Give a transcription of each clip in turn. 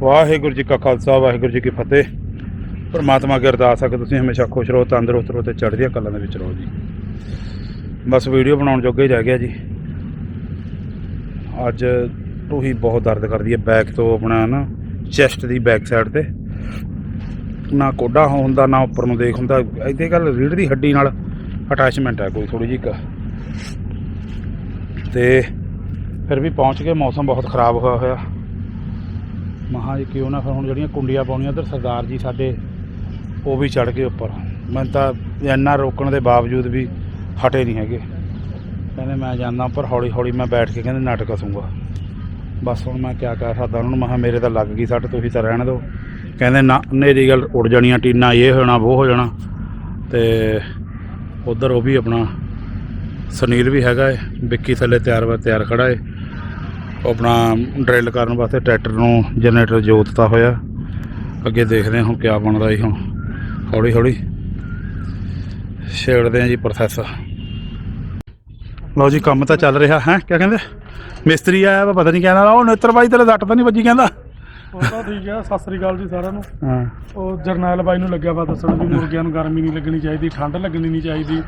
ਵਾਹਿਗੁਰੂ ਜੀ ਕਾ ਖਾਲਸਾ, ਵਾਹਿਗੁਰੂ ਜੀ ਕੀ ਫਤਿਹ। ਪਰਮਾਤਮਾ ਅੱਗੇ ਅਰਦਾਸ ਹੈ ਕਿ ਤੁਸੀਂ ਹਮੇਸ਼ਾ ਖੁਸ਼ ਰਹੋ, ਤੰਦਰੁਸਤ ਰਹੋ ਤੇ ਚੜ੍ਹਦੀਆਂ ਕਲਾਂ ਦੇ ਵਿੱਚ ਰਹੋ ਜੀ। ਬਸ ਵੀਡੀਓ ਬਣਾਉਣ ਜੋਗੇ ਹੀ ਰਹਿ ਗਿਆ ਜੀ। ਅੱਜ ਟੂਹੀ ਬਹੁਤ ਦਰਦ ਕਰਦੀ ਹੈ ਬੈਕ ਤੋਂ ਆਪਣਾ ਨਾ, ਚੈਸਟ ਦੀ ਬੈਕ ਸਾਈਡ ਤੇ। ਨਾ ਕੋਡਾ ਹੁੰਦਾ, ਨਾ ਉੱਪਰ ਨੂੰ ਦੇਖ ਹੁੰਦਾ। ਇੱਥੇ ਗੱਲ ਰੀੜ ਦੀ ਹੱਡੀ ਨਾਲ ਅਟੈਚਮੈਂਟ ਹੈ ਕੋਈ ਥੋੜੀ ਜਿਹੀ ਕੁ। ਤੇ ਫਿਰ ਵੀ ਪਹੁੰਚ ਗਏ ਮੌਸਮ ਬਹੁਤ ਖਰਾਬ ਹੋਇਆ ਹੋਇਆ। ਮਹਾ ਜੀ ਕਿਉਂ ਨਾ ਫਿਰ ਹੁਣ ਜਿਹੜੀਆਂ ਕੁੰਡੀਆਂ ਪਾਉਣੀਆਂ ਉਧਰ, ਸਰਦਾਰ ਜੀ ਸਾਡੇ, ਉਹ ਵੀ ਚੜ ਗਏ ਉੱਪਰ। ਮੈਂ ਤਾਂ ਇੰਨਾ ਰੋਕਣ ਦੇ ਬਾਵਜੂਦ ਵੀ ਹਟੇ ਨਹੀਂ ਹੈਗੇ। ਕਹਿੰਦੇ ਮੈਂ ਜਾਂਦਾ ਉੱਪਰ ਹੌਲੀ ਹੌਲੀ ਮੈਂ ਬੈਠ ਕੇ ਕਹਿੰਦੇ ਨਾਟਕ ਕਸੂੰਗਾ ਬਸ ਹੁਣ ਮੈਂ ਕਿਆ ਕਹਿ ਸਕਦਾ ਉਹਨਾਂ ਨੂੰ ਮਹਾ ਮੇਰੇ ਤਾਂ ਲੱਗ ਗਈ ਸੱਟ, ਤੁਸੀਂ ਤਾਂ ਰਹਿਣ ਦਿਓ। ਕਹਿੰਦੇ ਨਾ ਨੇਰੀ ਗੱਲ ਉੜ ਜਾਣੀਆਂ ਟੀਨਾ ਇਹ ਹੋਣਾ ਉਹ ਹੋ ਜਾਣਾ। ਤੇ ਉਧਰ ਉਹ ਵੀ ਆਪਣਾ, ਸੁਨੀਲ ਵੀ ਹੈਗਾ ਏ, ਵਿੱਕੀ ਥੱਲੇ ਤਿਆਰ ਵਾ ਤਿਆਰ ਖੜਾ ਏ। ਆਪਣਾ ਡਰਿਲ ਕਰਨ ਵਾਸਤੇ ਟਰੈਕਟਰ ਨੂੰ ਜਨਰੇਟਰ ਜੋਤਤਾ ਹੋਇਆ। ਅੱਗੇ ਦੇਖਦੇ ਹਾਂ ਹੁਣ ਬਣਦਾ ਜੀ ਹੁਣ। ਹੌਲੀ ਹੌਲੀ ਛੇੜਦੇ ਆ ਜੀ ਪ੍ਰੋਸੈਸ ਲਓ ਜੀ ਕੰਮ ਤਾਂ ਚੱਲ ਰਿਹਾ ਹੈ? ਕਿਆ ਕਹਿੰਦੇ? ਮਿਸਤਰੀ ਆਇਆ ਵਾ ਪਤਾ ਨਹੀਂ ਕਹਿੰਦਾ ਉਹ ਨੇਤਰ ਬਾਈ ਤੇਰੇ ਸੱਟ ਤਾਂ ਨਹੀਂ ਵੱਜੀ ਕਹਿੰਦਾ। ਉਹ ਤਾਂ ਠੀਕ ਹੈ ਸਤਿ ਸ੍ਰੀ ਅਕਾਲ ਜੀ ਸਾਰਿਆਂ ਨੂੰ। ਹਾਂ। ਉਹ ਜਰਨੈਲ ਬਾਈ ਨੂੰ ਲੱਗਿਆ ਵਾ ਦੱਸਣ ਵੀ ਮੁਰਗਿਆਂ ਨੂੰ ਗਰਮੀ ਨਹੀਂ ਲੱਗਣੀ ਚਾਹੀਦੀ ਠੰਡ ਲੱਗਣੀ ਨਹੀਂ ਚਾਹੀਦੀ।